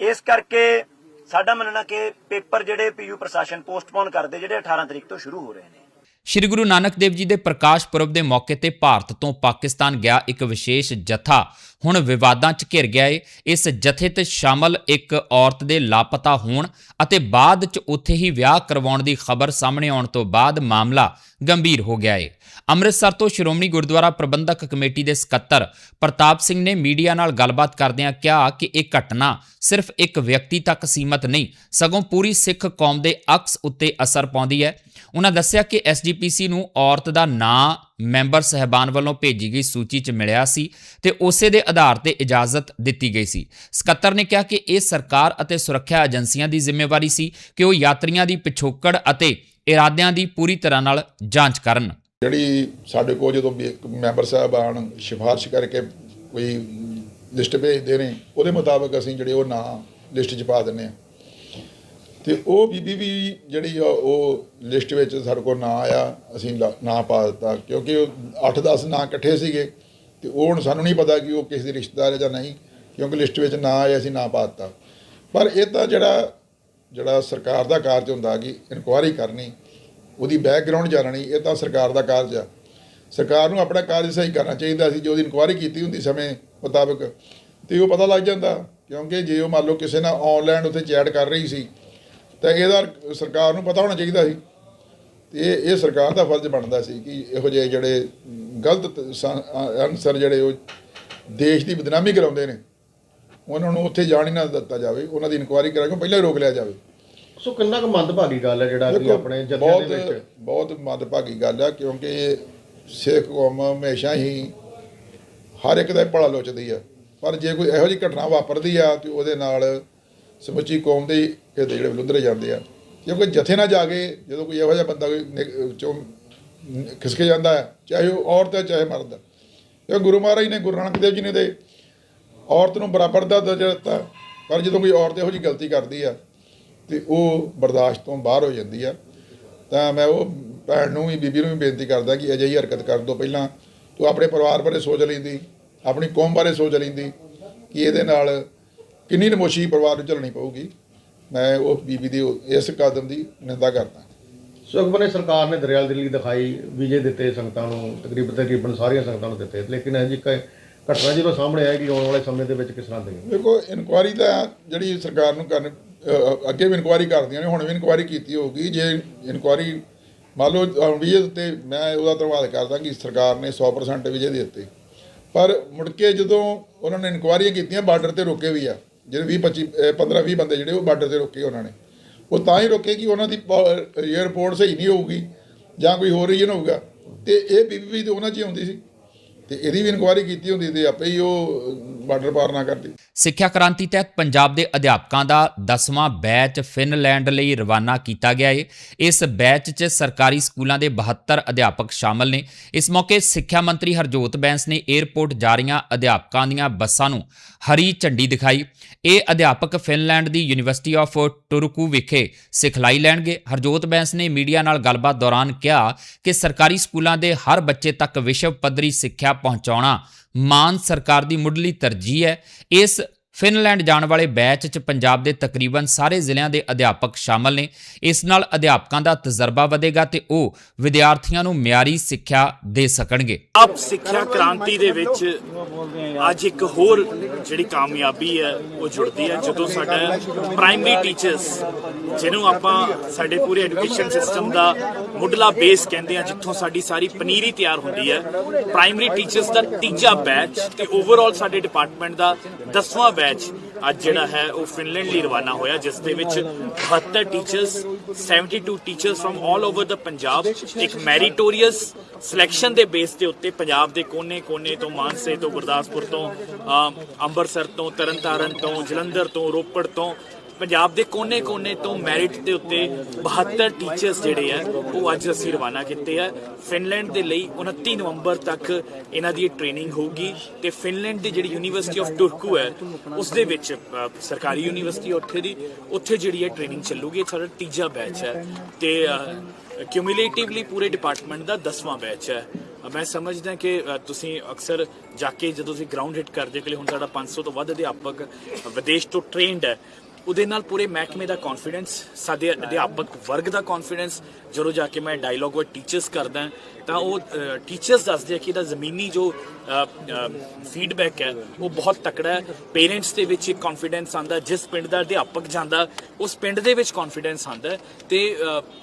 ਇਸ ਕਰਕੇ ਸਾਡਾ ਮੰਨਣਾ ਕਿ ਪੇਪਰ ਜਿਹੜੇ ਪੀਯੂ ਪ੍ਰਸ਼ਾਸਨ ਪੋਸਟਪੋਨ ਕਰਦੇ, ਜਿਹੜੇ 18 ਤਰੀਕ ਤੋਂ ਸ਼ੁਰੂ ਹੋ ਰਹੇ ਨੇ। ਸ਼੍ਰੀ ਗੁਰੂ ਨਾਨਕ ਦੇਵ ਜੀ ਦੇ ਪ੍ਰਕਾਸ਼ ਪੁਰਬ ਦੇ ਮੌਕੇ ਤੇ ਭਾਰਤ ਤੋਂ ਪਾਕਿਸਤਾਨ ਗਿਆ ਇੱਕ ਵਿਸ਼ੇਸ਼ ਜਥਾ। ਹੁਣ ਵਿਵਾਦਾਂ 'ਚ ਘਿਰ ਗਿਆ ਏ। ਇਸ ਜਥੇ ਤੇ ਸ਼ਾਮਲ ਇੱਕ ਔਰਤ ਦੇ ਲਾਪਤਾ ਹੋਣ ਅਤੇ ਬਾਅਦ 'ਚ ਉੱਥੇ ਹੀ ਵਿਆਹ ਕਰਵਾਉਣ ਦੀ ਖਬਰ ਸਾਹਮਣੇ ਆਉਣ ਤੋਂ ਬਾਅਦ ਮਾਮਲਾ ਗੰਭੀਰ ਹੋ ਗਿਆ ਏ। ਅੰਮ੍ਰਿਤਸਰ ਤੋਂ ਸ਼੍ਰੋਮਣੀ ਗੁਰਦੁਆਰਾ ਪ੍ਰਬੰਧਕ ਕਮੇਟੀ ਦੇ ਸਕੱਤਰ ਪ੍ਰਤਾਪ ਸਿੰਘ ਨੇ ਮੀਡੀਆ ਨਾਲ ਗੱਲਬਾਤ ਕਰਦਿਆਂ ਕਿਹਾ ਕਿ ਇਹ ਘਟਨਾ ਸਿਰਫ ਇੱਕ ਵਿਅਕਤੀ ਤੱਕ ਸੀਮਤ ਨਹੀਂ, ਸਗੋਂ ਪੂਰੀ ਸਿੱਖ ਕੌਮ ਦੇ ਅਕਸ ਉੱਤੇ ਅਸਰ ਪਾਉਂਦੀ ਹੈ। ਉਹਨਾਂ ਦੱਸਿਆ ਕਿ ਐਸਜੀਪੀਸੀ ਨੂੰ ਔਰਤ ਦਾ ਨਾਂ ਮੈਂਬਰ ਸਹਿਬਾਨ ਵੱਲੋਂ ਭੇਜੀ ਗਈ ਸੂਚੀ 'ਚ ਮਿਲਿਆ ਸੀ ਤੇ ਉਸੇ ਦੇ ਆਧਾਰ ਤੇ ਇਜਾਜ਼ਤ ਦਿੱਤੀ ਗਈ ਸੀ। ਸਕੱਤਰ ਨੇ ਕਿਹਾ ਕਿ ਇਹ ਸਰਕਾਰ ਅਤੇ ਸੁਰੱਖਿਆ ਏਜੰਸੀਆਂ ਦੀ ਜ਼ਿੰਮੇਵਾਰੀ ਸੀ ਕਿ ਉਹ ਯਾਤਰੀਆਂ ਦੀ ਪਿਛੋਕੜ ਅਤੇ ਇਰਾਦਿਆਂ ਦੀ ਪੂਰੀ ਤਰ੍ਹਾਂ ਨਾਲ ਜਾਂਚ ਕਰਨ। ਜਿਹੜੀ ਸਾਡੇ ਕੋਲ ਜਦੋਂ ਵੀ ਮੈਂਬਰ ਸਾਹਿਬਾਨ ਸਿਫਾਰਿਸ਼ ਕਰਕੇ ਕੋਈ ਲਿਸਟ ਭੇਜਦੇ ਨੇ, ਉਹਦੇ ਮੁਤਾਬਕ ਅਸੀਂ ਜਿਹੜੇ ਉਹ ਨਾਂ ਲਿਸਟ 'ਚ ਪਾ ਦਿੰਨੇ ਆ ਤੇ ਉਹ ਬੀਬੀ ਵੀ ਜਿਹੜੀ ਆ, ਉਹ ਲਿਸਟ ਵਿੱਚ ਸਾਡੇ ਕੋਲ ਨਾਂ ਆਇਆ, ਅਸੀਂ ਲਾ- ਨਾਂ ਪਾ ਦਿੱਤਾ, ਕਿਉਂਕਿ 8-10 ਨਾਂ ਇਕੱਠੇ ਸੀਗੇ, ਤੇ ਉਹ ਹੁਣ ਸਾਨੂੰ ਨਹੀਂ ਪਤਾ ਕਿ ਉਹ ਕਿਸੇ ਦੀ ਰਿਸ਼ਤੇਦਾਰ ਹੈ ਜਾਂ ਨਹੀਂ, ਕਿਉਂਕਿ ਲਿਸਟ ਵਿੱਚ ਨਾਂ ਆਇਆ ਅਸੀਂ ਨਾਂ ਪਾ ਦਿੱਤਾ। ਪਰ ਇਹ ਤਾਂ ਜਿਹੜਾ ਜਿਹੜਾ ਸਰਕਾਰ ਦਾ ਕਾਰਜ ਹੁੰਦਾ ਕਿ ਇਨਕੁਆਇਰੀ ਕਰਨੀ, ਉਹਦੀ ਬੈਕਗ੍ਰਾਉਂਡ ਜਾਣਨੀ, ਇਹ ਤਾਂ ਸਰਕਾਰ ਦਾ ਕਾਰਜ ਆ। ਸਰਕਾਰ ਨੂੰ ਆਪਣਾ ਕਾਰਜ ਸਹੀ ਕਰਨਾ ਚਾਹੀਦਾ ਸੀ, ਜੋ ਉਹਦੀ ਇਨਕੁਆਇਰੀ ਕੀਤੀ ਹੁੰਦੀ ਸਮੇਂ ਮੁਤਾਬਕ, ਤੇ ਉਹ ਪਤਾ ਲੱਗ ਜਾਂਦਾ, ਕਿਉਂਕਿ ਜੇ ਉਹ ਮੰਨ ਲਓ ਕਿਸੇ ਨਾਲ ਆਨਲਾਈਨ ਉੱਥੇ ਚੈਟ ਕਰ ਰਹੀ ਸੀ ਤਾਂ ਇਹਦਾ ਸਰਕਾਰ ਨੂੰ ਪਤਾ ਹੋਣਾ ਚਾਹੀਦਾ ਸੀ। ਤੇ ਇਹ ਇਹ ਸਰਕਾਰ ਦਾ ਫਰਜ਼ ਬਣਦਾ ਸੀ ਕਿ ਇਹੋ ਜਿਹੇ ਜਿਹੜੇ ਗਲਤ ਅਨਸਰ ਜਿਹੜੇ ਉਹ ਦੇਸ਼ ਦੀ ਬਦਨਾਮੀ ਕਰਾਉਂਦੇ ਨੇ ਉਹਨਾਂ ਨੂੰ ਉੱਥੇ ਜਾਣ ਹੀ ਨਾ ਦਿੱਤਾ ਜਾਵੇ ਉਹਨਾਂ ਦੀ ਇਨਕੁਆਇਰੀ ਕਰਾ ਕੇ ਪਹਿਲਾਂ ਹੀ ਰੋਕ ਲਿਆ ਜਾਵੇ। ਸੋ ਕਿੰਨਾ ਕੁ ਮੰਦਭਾਗੀ ਗੱਲ ਹੈ ਜਿਹੜਾ ਕਿ ਆਪਣੇ ਜਥਿਆਂ ਦੇ ਵਿੱਚ ਬਹੁਤ ਮੰਦਭਾਗੀ ਗੱਲ ਆ ਕਿਉਂਕਿ ਸਿੱਖ ਕੌਮ ਹਮੇਸ਼ਾ ਹੀ ਹਰ ਇੱਕ ਦਾ ਹੀ ਭਲਾ ਲੋਚਦੀ ਆ। ਪਰ ਜੇ ਕੋਈ ਇਹੋ ਜਿਹੀ ਘਟਨਾ ਵਾਪਰਦੀ ਆ ਤੇ ਉਹਦੇ ਨਾਲ ਸਮੁੱਚੀ ਕੌਮ ਦੇ ਹਿਰਦੇ ਜਿਹੜੇ ਵਿਲੁੱਧਰੇ ਜਾਂਦੇ ਆ। ਕਿਉਂਕਿ ਜਥੇ ਨਾ ਜਾ ਕੇ ਜਦੋਂ ਕੋਈ ਇਹੋ ਜਿਹਾ ਬੰਦਾ ਕੋਈ ਚੋਂ ਖਿਸਕ ਜਾਂਦਾ ਹੈ, ਚਾਹੇ ਉਹ ਔਰਤ ਹੈ, ਚਾਹੇ ਮਰਦ ਹੈ। ਇਹ ਗੁਰੂ ਮਹਾਰਾਜ ਨੇ ਗੁਰੂ ਨਾਨਕ ਦੇਵ ਜੀ ਨੇ ਦੇ ਔਰਤ ਨੂੰ ਬਰਾਬਰ ਦਾ ਦਰਜਾ ਦਿੱਤਾ। ਪਰ ਜਦੋਂ ਕੋਈ ਔਰਤ ਇਹੋ ਜਿਹੀ ਗਲਤੀ ਕਰਦੀ ਆ, ਤੇ ਉਹ ਬਰਦਾਸ਼ਤ ਤੋਂ ਬਾਹਰ ਹੋ ਜਾਂਦੀ ਆ। ਤਾਂ ਮੈਂ ਉਹ ਭੈਣ ਨੂੰ ਵੀ, ਬੀਬੀ ਨੂੰ ਵੀ ਬੇਨਤੀ ਕਰਦਾ ਕਿ ਅਜਿਹੀ ਹਰਕਤ ਕਰਨ ਤੋਂ ਪਹਿਲਾਂ। ਤੂੰ ਆਪਣੇ ਪਰਿਵਾਰ ਬਾਰੇ ਸੋਚ ਲੈਂਦੀ, ਆਪਣੀ ਕੌਮ ਬਾਰੇ ਸੋਚ ਲੈਂਦੀ ਕਿ ਇਹਦੇ ਨਾਲ ਕਿੰਨੀ ਨਮੋਸ਼ੀ ਪਰਿਵਾਰ ਨੂੰ ਝੱਲਣੀ ਪਊਗੀ? ਮੈਂ ਉਹ ਬੀਬੀ ਦੀ ਇਸ ਕਦਮ ਦੀ ਨਿੰਦਾ ਕਰਦਾ। ਸੋ ਇੱਕ ਬੰਨੇ ਸਰਕਾਰ ਨੇ ਦਰਿਆਲ ਦਿੱਲੀ ਦਿਖਾਈ ਵੀਜ਼ੇ ਦਿੱਤੇ ਸੰਗਤਾਂ ਨੂੰ ਤਕਰੀਬਨ ਤਕਰੀਬਨ ਸਾਰੀਆਂ ਸੰਗਤਾਂ ਨੂੰ ਦਿੱਤੇ। ਲੇਕਿਨ ਇਹ ਜੀ ਕ- ਘਟਨਾ ਜਦੋਂ ਸਾਹਮਣੇ ਆਏਗੀ ਆਉਣ ਵਾਲੇ ਸਮੇਂ ਦੇ ਵਿੱਚ ਕਿਸ ਤਰ੍ਹਾਂ ਦੀ? ਦੇਖੋ ਇਨਕੁਆਰੀ ਤਾਂ ਜਿਹੜੀ ਸਰਕਾਰ ਨੂੰ ਕਰਨ ਅੱਗੇ ਵੀ ਇਨਕੁਆਰੀ ਕਰਦੀਆਂ ਨੇ ਹੁਣ ਵੀ ਇਨਕੁਆਰੀ ਕੀਤੀ ਹੋਊਗੀ। ਜੇ ਇਨਕੁਆਰੀ ਮੰਨ ਲਓ ਵੀਜ਼ੇ ਉੱਤੇ ਮੈਂ ਉਹਦਾ ਧੰਨਵਾਦ ਕਰਦਾ ਕਿ ਸਰਕਾਰ ਨੇ 100% ਵੀਜ਼ੇ ਦੇ ਦਿੱਤੇ। ਪਰ ਮੁੜ ਕੇ ਜਦੋਂ ਉਹਨਾਂ ਨੇ ਇਨਕੁਆਰੀਆਂ ਕੀਤੀਆਂ ਬਾਰਡਰ ਤੇ ਰੋਕੇ ਵੀ ਆ। ਜਿਹੜੇ 20 25 15 20 ਬੰਦੇ ਜਿਹੜੇ ਉਹ ਬਾਰਡਰ ਤੇ ਰੋਕੇ ਉਹਨਾਂ ਨੇ। ਉਹ ਤਾਂ ਹੀ ਰੋਕੇ ਕਿ ਉਹਨਾਂ ਦੀ 에ਅਰਪੋਰਟ ਸਹੀ ਨਹੀਂ ਹੋਊਗੀ ਜਾਂ ਕੋਈ ਹੋਰ ਰੀਜਨ ਹੋਊਗਾ। ਤੇ ਇਹ ਬੀਬੀ ਤੇ ਉਹਨਾਂ 'ਚ ਹੀ ਆਉਂਦੀ ਸੀ। ਤੇ ਇਹਦੀ ਵੀ ਇਨਕੁਆਰੀ ਕੀਤੀ ਹੁੰਦੀ ਤੇ ਆਪੇ ਹੀ ਉਹ ਬਾਰਡਰ ਪਾਰ ਨਾ ਕਰਦੀ। ਸਿੱਖਿਆ ਕ੍ਰਾਂਤੀ ਤਹਿਤ ਪੰਜਾਬ ਦੇ ਅਧਿਆਪਕਾਂ ਦਾ 10ਵਾਂ ਬੈਚ ਫਿਨਲੈਂਡ ਲਈ ਰਵਾਨਾ ਕੀਤਾ ਗਿਆ ਹੈ ਇਸ ਬੈਚ 'ਚ ਸਰਕਾਰੀ ਸਕੂਲਾਂ ਦੇ 72 ਅਧਿਆਪਕ ਸ਼ਾਮਲ ਨੇ। ਇਸ ਮੌਕੇ ਸਿੱਖਿਆ ਮੰਤਰੀ ਹਰਜੋਤ ਬੈਂਸ ਨੇ 에ਅਰਪੋਰਟ ਜਾ ਰਹੀਆਂ ਅਧਿਆਪਕਾਂ ਦੀਆਂ ਬੱਸਾਂ ਨੂੰ ਹਰੀ ਝੰਡੀ ਦਿਖਾਈ। ਇਹ ਅਧਿਆਪਕ ਫਿਨਲੈਂਡ ਦੀ ਯੂਨੀਵਰਸਿਟੀ ਆਫ ਟੁਰਕੂ ਵਿਖੇ ਸਿਖਲਾਈ ਲੈਣਗੇ। ਹਰਜੋਤ ਬੈਂਸ ਨੇ ਮੀਡੀਆ ਨਾਲ ਗੱਲਬਾਤ ਦੌਰਾਨ ਕਿਹਾ ਕਿ ਸਰਕਾਰੀ ਸਕੂਲਾਂ ਦੇ ਹਰ ਬੱਚੇ ਤੱਕ ਵਿਸ਼ਵ ਪੱਧਰੀ ਸਿੱਖਿਆ ਪਹੁੰਚਾਉਣਾ। ਮਾਨ ਸਰਕਾਰ ਦੀ ਮੁੱਢਲੀ ਤਰਜੀਹ ਹੈ। ਇਸ ਫਿਨਲੈਂਡ ਜਾਣ ਵਾਲੇ ਬੈਚ 'ਚ ਪੰਜਾਬ ਦੇ ਤਕਰੀਬਨ ਸਾਰੇ ਜ਼ਿਲ੍ਹਿਆਂ ਦੇ ਅਧਿਆਪਕ ਸ਼ਾਮਲ ਨੇ। ਇਸ ਨਾਲ ਅਧਿਆਪਕਾਂ ਦਾ ਤਜਰਬਾ ਵਧੇਗਾ ਤੇ ਉਹ ਵਿਦਿਆਰਥੀਆਂ ਨੂੰ ਮਿਆਰੀ ਸਿੱਖਿਆ ਦੇ ਸਕਣਗੇ। ਆਪ ਸਿੱਖਿਆ ਕ੍ਰਾਂਤੀ ਦੇ ਵਿੱਚ ਅੱਜ ਇੱਕ ਹੋਰ ਜਿਹੜੀ ਕਾਮਯਾਬੀ ਹੈ, ਉਹ ਜੁੜਦੀ ਹੈ। ਜਦੋਂ ਸਾਡਾ ਪ੍ਰਾਇਮਰੀ ਟੀਚਰਸ ਜਿਹਨੂੰ ਆਪਾਂ ਸਾਡੇ ਪੂਰੇ ਐਜੂਕੇਸ਼ਨ ਸਿਸਟਮ ਦਾ ਮੁੱਢਲਾ ਬੇਸ ਕਹਿੰਦੇ ਆ ਜਿੱਥੋਂ ਸਾਡੀ ਸਾਰੀ ਪਨੀਰੀ ਤਿਆਰ ਹੁੰਦੀ ਹੈ ਪ੍ਰਾਇਮਰੀ ਟੀਚਰਸ ਦਾ ਤੀਜਾ ਬੈਚ ਤੇ ਓਵਰਆਲ ਸਾਡੇ ਡਿਪਾਰਟਮੈਂਟ ਦਾ 10ਵਾਂ ਬੈਚ ਅੱਜ ਜਿਹੜਾ ਹੈ ਉਹ ਫਿਨਲੈਂਡ ਲਈ ਰਵਾਨਾ ਹੋਇਆ, ਜਿਸ ਦੇ ਵਿੱਚ 72 ਟੀਚਰਸ 72 ਟੀਚਰਸ ਫਰਮ 올 ਓਵਰ ਦਾ ਪੰਜਾਬ, ਇੱਕ ਮੈਰੀਟੋਰੀਅਸ ਸਿਲੈਕਸ਼ਨ ਦੇ ਬੇਸ ਦੇ ਉੱਤੇ ਪੰਜਾਬ ਦੇ ਕੋਨੇ-ਕੋਨੇ ਤੋਂ ਮਾਨਸੇ ਤੋਂ ਗੁਰਦਾਸਪੁਰ ਤੋਂ ਅੰਮ੍ਰਿਤਸਰ ਤੋਂ, ਤਰਨਤਾਰਨ ਤੋਂ, ਜਲੰਧਰ ਤੋਂ, ਰੋਪੜ ਤੋਂ ਪੰਜਾਬ ਦੇ ਕੋਨੇ-ਕੋਨੇ ਤੋਂ ਮੈਰਿਟ ਦੇ ਉੱਤੇ 72 ਟੀਚਰਸ ਜਿਹੜੇ ਆ, ਉਹ ਅੱਜ ਅਸੀਂ ਰਵਾਨਾ ਕੀਤੇ ਆ। ਫਿਨਲੈਂਡ ਦੇ ਲਈ 29 ਨਵੰਬਰ ਤੱਕ ਇਹਨਾਂ ਦੀ ਟ੍ਰੇਨਿੰਗ ਹੋਊਗੀ ਤੇ ਫਿਨਲੈਂਡ ਦੀ ਜਿਹੜੀ ਯੂਨੀਵਰਸਿਟੀ ਆਫ ਟੁਰਕੂ ਹੈ, ਉਸ ਦੇ ਵਿੱਚ ਸਰਕਾਰੀ ਯੂਨੀਵਰਸਿਟੀ ਉੱਥੇ ਦੀ, ਉੱਥੇ ਜਿਹੜੀ ਹੈ ਟ੍ਰੇਨਿੰਗ ਚੱਲੂਗੀ, ਇਹ ਸਾਡਾ ਤੀਜਾ ਬੈਚ ਹੈ। ਤੇ ਕਿਊਮੂਲੇਟਿਵਲੀ ਪੂਰੇ ਡਿਪਾਰਟਮੈਂਟ ਦਾ 10ਵਾਂ ਬੈਚ ਹੈ। ਮੈਂ ਸਮਝਦਾ ਕਿ ਤੁਸੀਂ ਅਕਸਰ ਜਾ ਕੇ ਜਦੋਂ ਤੁਸੀਂ ਗਰਾਊਂਡ ਹਿੱਟ ਕਰਦੇ ਹੋ ਕਿ ਹੁਣ ਸਾਡਾ 500 ਤੋਂ ਵੱਧ ਅਧਿਆਪਕ ਵਿਦੇਸ਼ ਤੋਂ ਟ੍ਰੇਨਡ ਹੈ ਉਹਦੇ ਨਾਲ ਪੂਰੇ ਮਹਿਕਮੇ ਦਾ ਕੌਨਫੀਡੈਂਸ ਸਾਡੇ ਅਧਿਆਪਕ ਵਰਗ ਦਾ ਕੌਨਫੀਡੈਂਸ ਜਦੋਂ ਜਾ ਕੇ ਮੈਂ ਡਾਇਲੋਗ ਵਿਦ ਟੀਚਰਸ ਕਰਦਾ ਤਾਂ ਉਹ ਟੀਚਰਸ ਦੱਸਦੇ ਆ ਕਿ ਇਹਦਾ ਜ਼ਮੀਨੀ ਜੋ ਫੀਡਬੈਕ ਹੈ, ਉਹ ਬਹੁਤ ਤਕੜਾ ਹੈ। ਪੇਰੈਂਟਸ ਦੇ ਵਿੱਚ ਇੱਕ ਕੌਨਫੀਡੈਂਸ ਆਂਦਾ ਜਿਸ ਪਿੰਡ ਦਾ ਅਧਿਆਪਕ ਜਾਂਦਾ, ਉਸ ਪਿੰਡ ਦੇ ਵਿੱਚ ਕੌਨਫੀਡੈਂਸ ਆਂਦਾ ਹੈ। ਤੇ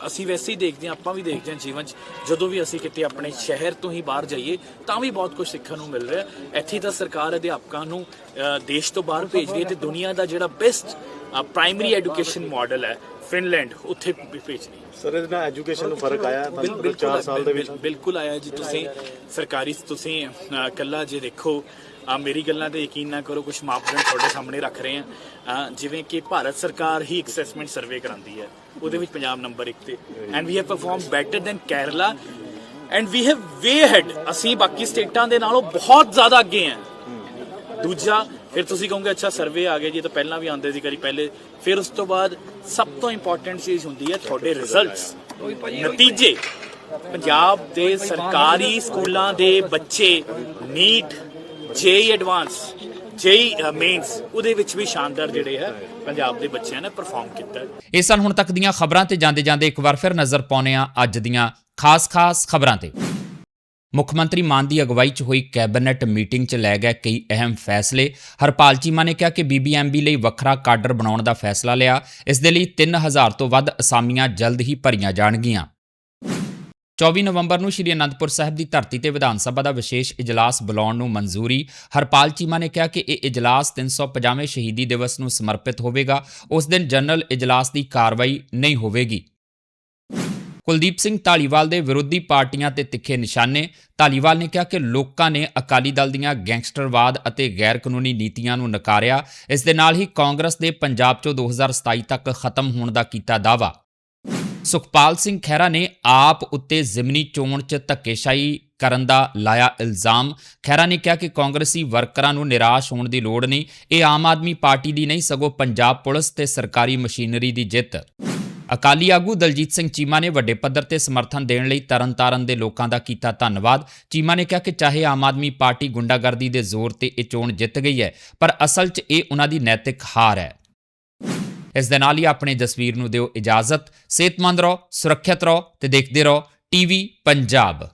ਅਸੀਂ ਵੈਸੇ ਹੀ ਦੇਖਦੇ ਹਾਂ, ਆਪਾਂ ਵੀ ਦੇਖਦੇ ਹਾਂ ਜੀਵਨ 'ਚ, ਜਦੋਂ ਵੀ ਅਸੀਂ ਕਿਤੇ ਆਪਣੇ ਸ਼ਹਿਰ ਤੋਂ ਹੀ ਬਾਹਰ ਜਾਈਏ, ਤਾਂ ਵੀ ਬਹੁਤ ਕੁਝ ਸਿੱਖਣ ਨੂੰ ਮਿਲ ਰਿਹਾ ਇੱਥੇ ਤਾਂ ਸਰਕਾਰ ਅਧਿਆਪਕਾਂ ਨੂੰ ਦੇਸ਼ ਤੋਂ ਬਾਹਰ ਭੇਜ ਰਹੀ ਹੈ ਤੇ ਦੁਨੀਆ ਦਾ ਜਿਹੜਾ ਬੈਸਟ ਪ੍ਰਾਇਮਰੀ ਐਜੂਕੇਸ਼ਨ ਮਾਡਲ ਹੈ ਫਿਨਲੈਂਡ ਉੱਥੇ ਵੀ ਭੇਜ ਰਹੀ ਹੈ। ਸਰ ਇਹਦੇ ਨਾਲ ਐਜੂਕੇਸ਼ਨ ਨੂੰ ਫ਼ਰਕ ਆਇਆ? ਬਿਲਕੁਲ 4 ਸਾਲ ਦੇ ਵਿੱਚ? ਬਿਲ- ਬਿਲਕੁਲ ਆਇਆ ਜੀ। ਤੁਸੀਂ ਸਰਕਾਰੀ ਤੁਸੀਂ ਕੱਲਾ ਜੇ ਦੇਖੋ ਅ, ਮੇਰੀ ਗੱਲਾਂ ਤੇ ਯਕੀਨ ਨਾ ਕਰੋ ਕੁਝ ਮਾਪਦੰਡ ਤੁਹਾਡੇ ਸਾਹਮਣੇ ਰੱਖ ਰਹੇ ਆ ਜਿਵੇਂ ਕਿ ਭਾਰਤ ਸਰਕਾਰ ਹੀ ਅਸੈਸਮੈਂਟ ਸਰਵੇ ਕਰਾਉਂਦੀ ਹੈ। ਉਹਦੇ ਵਿੱਚ ਪੰਜਾਬ ਨੰਬਰ 1 ਤੇ। And we have perform better than Kerala and we have we had ਅਸੀਂ ਬਾਕੀ ਸਟੇਟਾਂ ਦੇ ਨਾਲੋਂ ਬਹੁਤ ਜ਼ਿਆਦਾ ਅੱਗੇ ਹਾਂ। ਦੂਜਾ ਫਿਰ ਤੁਸੀਂ ਕਹੋਗੇ ਅੱਛਾ ਸਰਵੇ ਆ ਗਿਆ ਜੀ ਤਾਂ ਪਹਿਲਾਂ ਵੀ ਆਉਂਦੇ ਸੀ ਕਰੀ ਪਹਿਲੇ ਫਿਰ ਉਸ ਤੋਂ ਬਾਅਦ ਸਭ ਤੋਂ ਇੰਪੋਰਟੈਂਟ ਚੀਜ਼ ਹੁੰਦੀ ਹੈ ਤੁਹਾਡੇ ਰਿਜ਼ਲਟਸ ਨਤੀਜੇ। ਪੰਜਾਬ ਦੇ ਸਰਕਾਰੀ ਸਕੂਲਾਂ ਦੇ ਬੱਚੇ NEET JEE advance JEE mains ਉਹਦੇ ਵਿੱਚ ਵੀ ਸ਼ਾਨਦਾਰ ਜਿਹੜੇ ਹੈ ਪੰਜਾਬ ਦੇ ਬੱਚਿਆਂ ਨੇ ਪਰਫਾਰਮ ਕੀਤਾ। ਹੈ ਇਹ ਸਨ ਹੁਣ ਤੱਕ ਦੀਆਂ ਖਬਰਾਂ ਤੇ ਜਾਂਦੇ ਜਾਂਦੇ ਇੱਕ ਵਾਰ ਫਿਰ ਨਜ਼ਰ ਪਾਉਂਦੇ ਹਾਂ ਅੱਜ ਦੀਆਂ ਖਾਸ-ਖਾਸ ਖਬਰਾਂ ਤੇ। ਮੁੱਖ ਮੰਤਰੀ ਮਾਨ ਦੀ ਅਗਵਾਈ 'ਚ ਹੋਈ ਕੈਬਨਿਟ ਮੀਟਿੰਗ 'ਚ ਲੈ ਗਏ ਕਈ ਅਹਿਮ ਫੈਸਲੇ। ਹਰਪਾਲ ਚੀਮਾ ਨੇ ਕਿਹਾ ਕਿ ਬੀਬੀਐਮਬੀ ਲਈ ਵੱਖਰਾ ਕਾਡਰ ਬਣਾਉਣ ਦਾ ਫੈਸਲਾ ਲਿਆ। ਇਸ ਦੇ ਲਈ 3000 ਤੋਂ ਵੱਧ ਅਸਾਮੀਆਂ ਜਲਦ ਹੀ ਭਰੀਆਂ ਜਾਣਗੀਆਂ। 24 ਨਵੰਬਰ ਨੂੰ ਸ਼੍ਰੀ ਅਨੰਦਪੁਰ ਸਾਹਿਬ ਦੀ ਧਰਤੀ ਤੇ ਵਿਧਾਨ ਸਭਾ ਦਾ ਵਿਸ਼ੇਸ਼ ਇਜਲਾਸ ਬੁਲਾਉਣ ਨੂੰ ਮਨਜ਼ੂਰੀ। ਹਰਪਾਲ ਚੀਮਾ ਨੇ ਕਿਹਾ ਕਿ ਇਹ ਇਜਲਾਸ 350ਵੇਂ ਸ਼ਹੀਦੀ ਦਿਵਸ ਨੂੰ ਸਮਰਪਿਤ ਹੋਵੇਗਾ। ਉਸ ਦਿਨ ਜਨਰਲ ਇਜਲਾਸ ਦੀ ਕਾਰਵਾਈ ਨਹੀਂ ਹੋਵੇਗੀ। ਕੁਲਦੀਪ ਸਿੰਘ ਢਾਲੀਵਾਲ ਦੇ ਵਿਰੋਧੀ ਪਾਰਟੀਆਂ ਤੇ ਤਿੱਖੇ ਨਿਸ਼ਾਨੇ। ਢਾਲੀਵਾਲ ਨੇ ਕਿਹਾ ਕਿ ਲੋਕਾਂ ਨੇ ਅਕਾਲੀ ਦਲ ਦੀਆਂ ਗੈਂਗਸਟਰਵਾਦ ਅਤੇ ਗੈਰ ਕਾਨੂੰਨੀ ਨੀਤੀਆਂ ਨੂੰ ਨਕਾਰਿਆ। ਇਸ ਦੇ ਨਾਲ ਹੀ ਕਾਂਗਰਸ ਦੇ ਪੰਜਾਬ 'ਚੋਂ 2027 ਤੱਕ ਖਤਮ ਹੋਣ ਦਾ ਕੀਤਾ ਦਾਅਵਾ। ਸੁਖਪਾਲ ਸਿੰਘ ਖਹਿਰਾ ਨੇ ਆਪ ਉੱਤੇ ਜ਼ਿਮਨੀ ਚੋਣ 'ਚ ਧੱਕੇਸ਼ਾਹੀ ਕਰਨ ਦਾ ਲਾਇਆ ਇਲਜ਼ਾਮ। ਖਹਿਰਾ ਨੇ ਕਿਹਾ ਕਿ ਕਾਂਗਰਸੀ ਵਰਕਰਾਂ ਨੂੰ ਨਿਰਾਸ਼ ਹੋਣ ਦੀ ਲੋੜ ਨਹੀਂ। ਇਹ ਆਮ ਆਦਮੀ ਪਾਰਟੀ ਦੀ ਨਹੀਂ, ਸਗੋਂ ਪੰਜਾਬ ਪੁਲਿਸ ਤੇ ਸਰਕਾਰੀ ਮਸ਼ੀਨਰੀ ਦੀ ਜਿੱਤ। ਅਕਾਲੀ ਆਗੂ ਦਲਜੀਤ ਸਿੰਘ ਚੀਮਾ ਨੇ ਵੱਡੇ ਪੱਧਰ ਤੇ ਸਮਰਥਨ ਦੇਣ ਲਈ ਤਰਨਤਾਰਨ ਦੇ ਲੋਕਾਂ ਦਾ ਕੀਤਾ ਧੰਨਵਾਦ। ਚੀਮਾ ਨੇ ਕਿਹਾ ਕਿ ਚਾਹੇ ਆਮ ਆਦਮੀ ਪਾਰਟੀ ਗੁੰਡਾਗਰਦੀ ਦੇ ਜ਼ੋਰ ਤੇ ਇਹ ਚੋਣ ਜਿੱਤ ਗਈ ਹੈ, ਪਰ ਅਸਲ 'ਚ ਇਹ ਉਹਨਾਂ ਦੀ ਨੈਤਿਕ ਹਾਰ ਹੈ। ਇਸ ਦੇ ਨਾਲ ਹੀ ਆਪਣੇ ਜਸਵੀਰ ਨੂੰ ਦਿਓ ਇਜਾਜ਼ਤ। ਸਿਹਤਮੰਦ ਰਹੋ, ਸੁਰੱਖਿਅਤ ਰਹੋ ਤੇ ਦੇਖਦੇ ਰਹੋ, ਟੀਵੀ ਪੰਜਾਬ।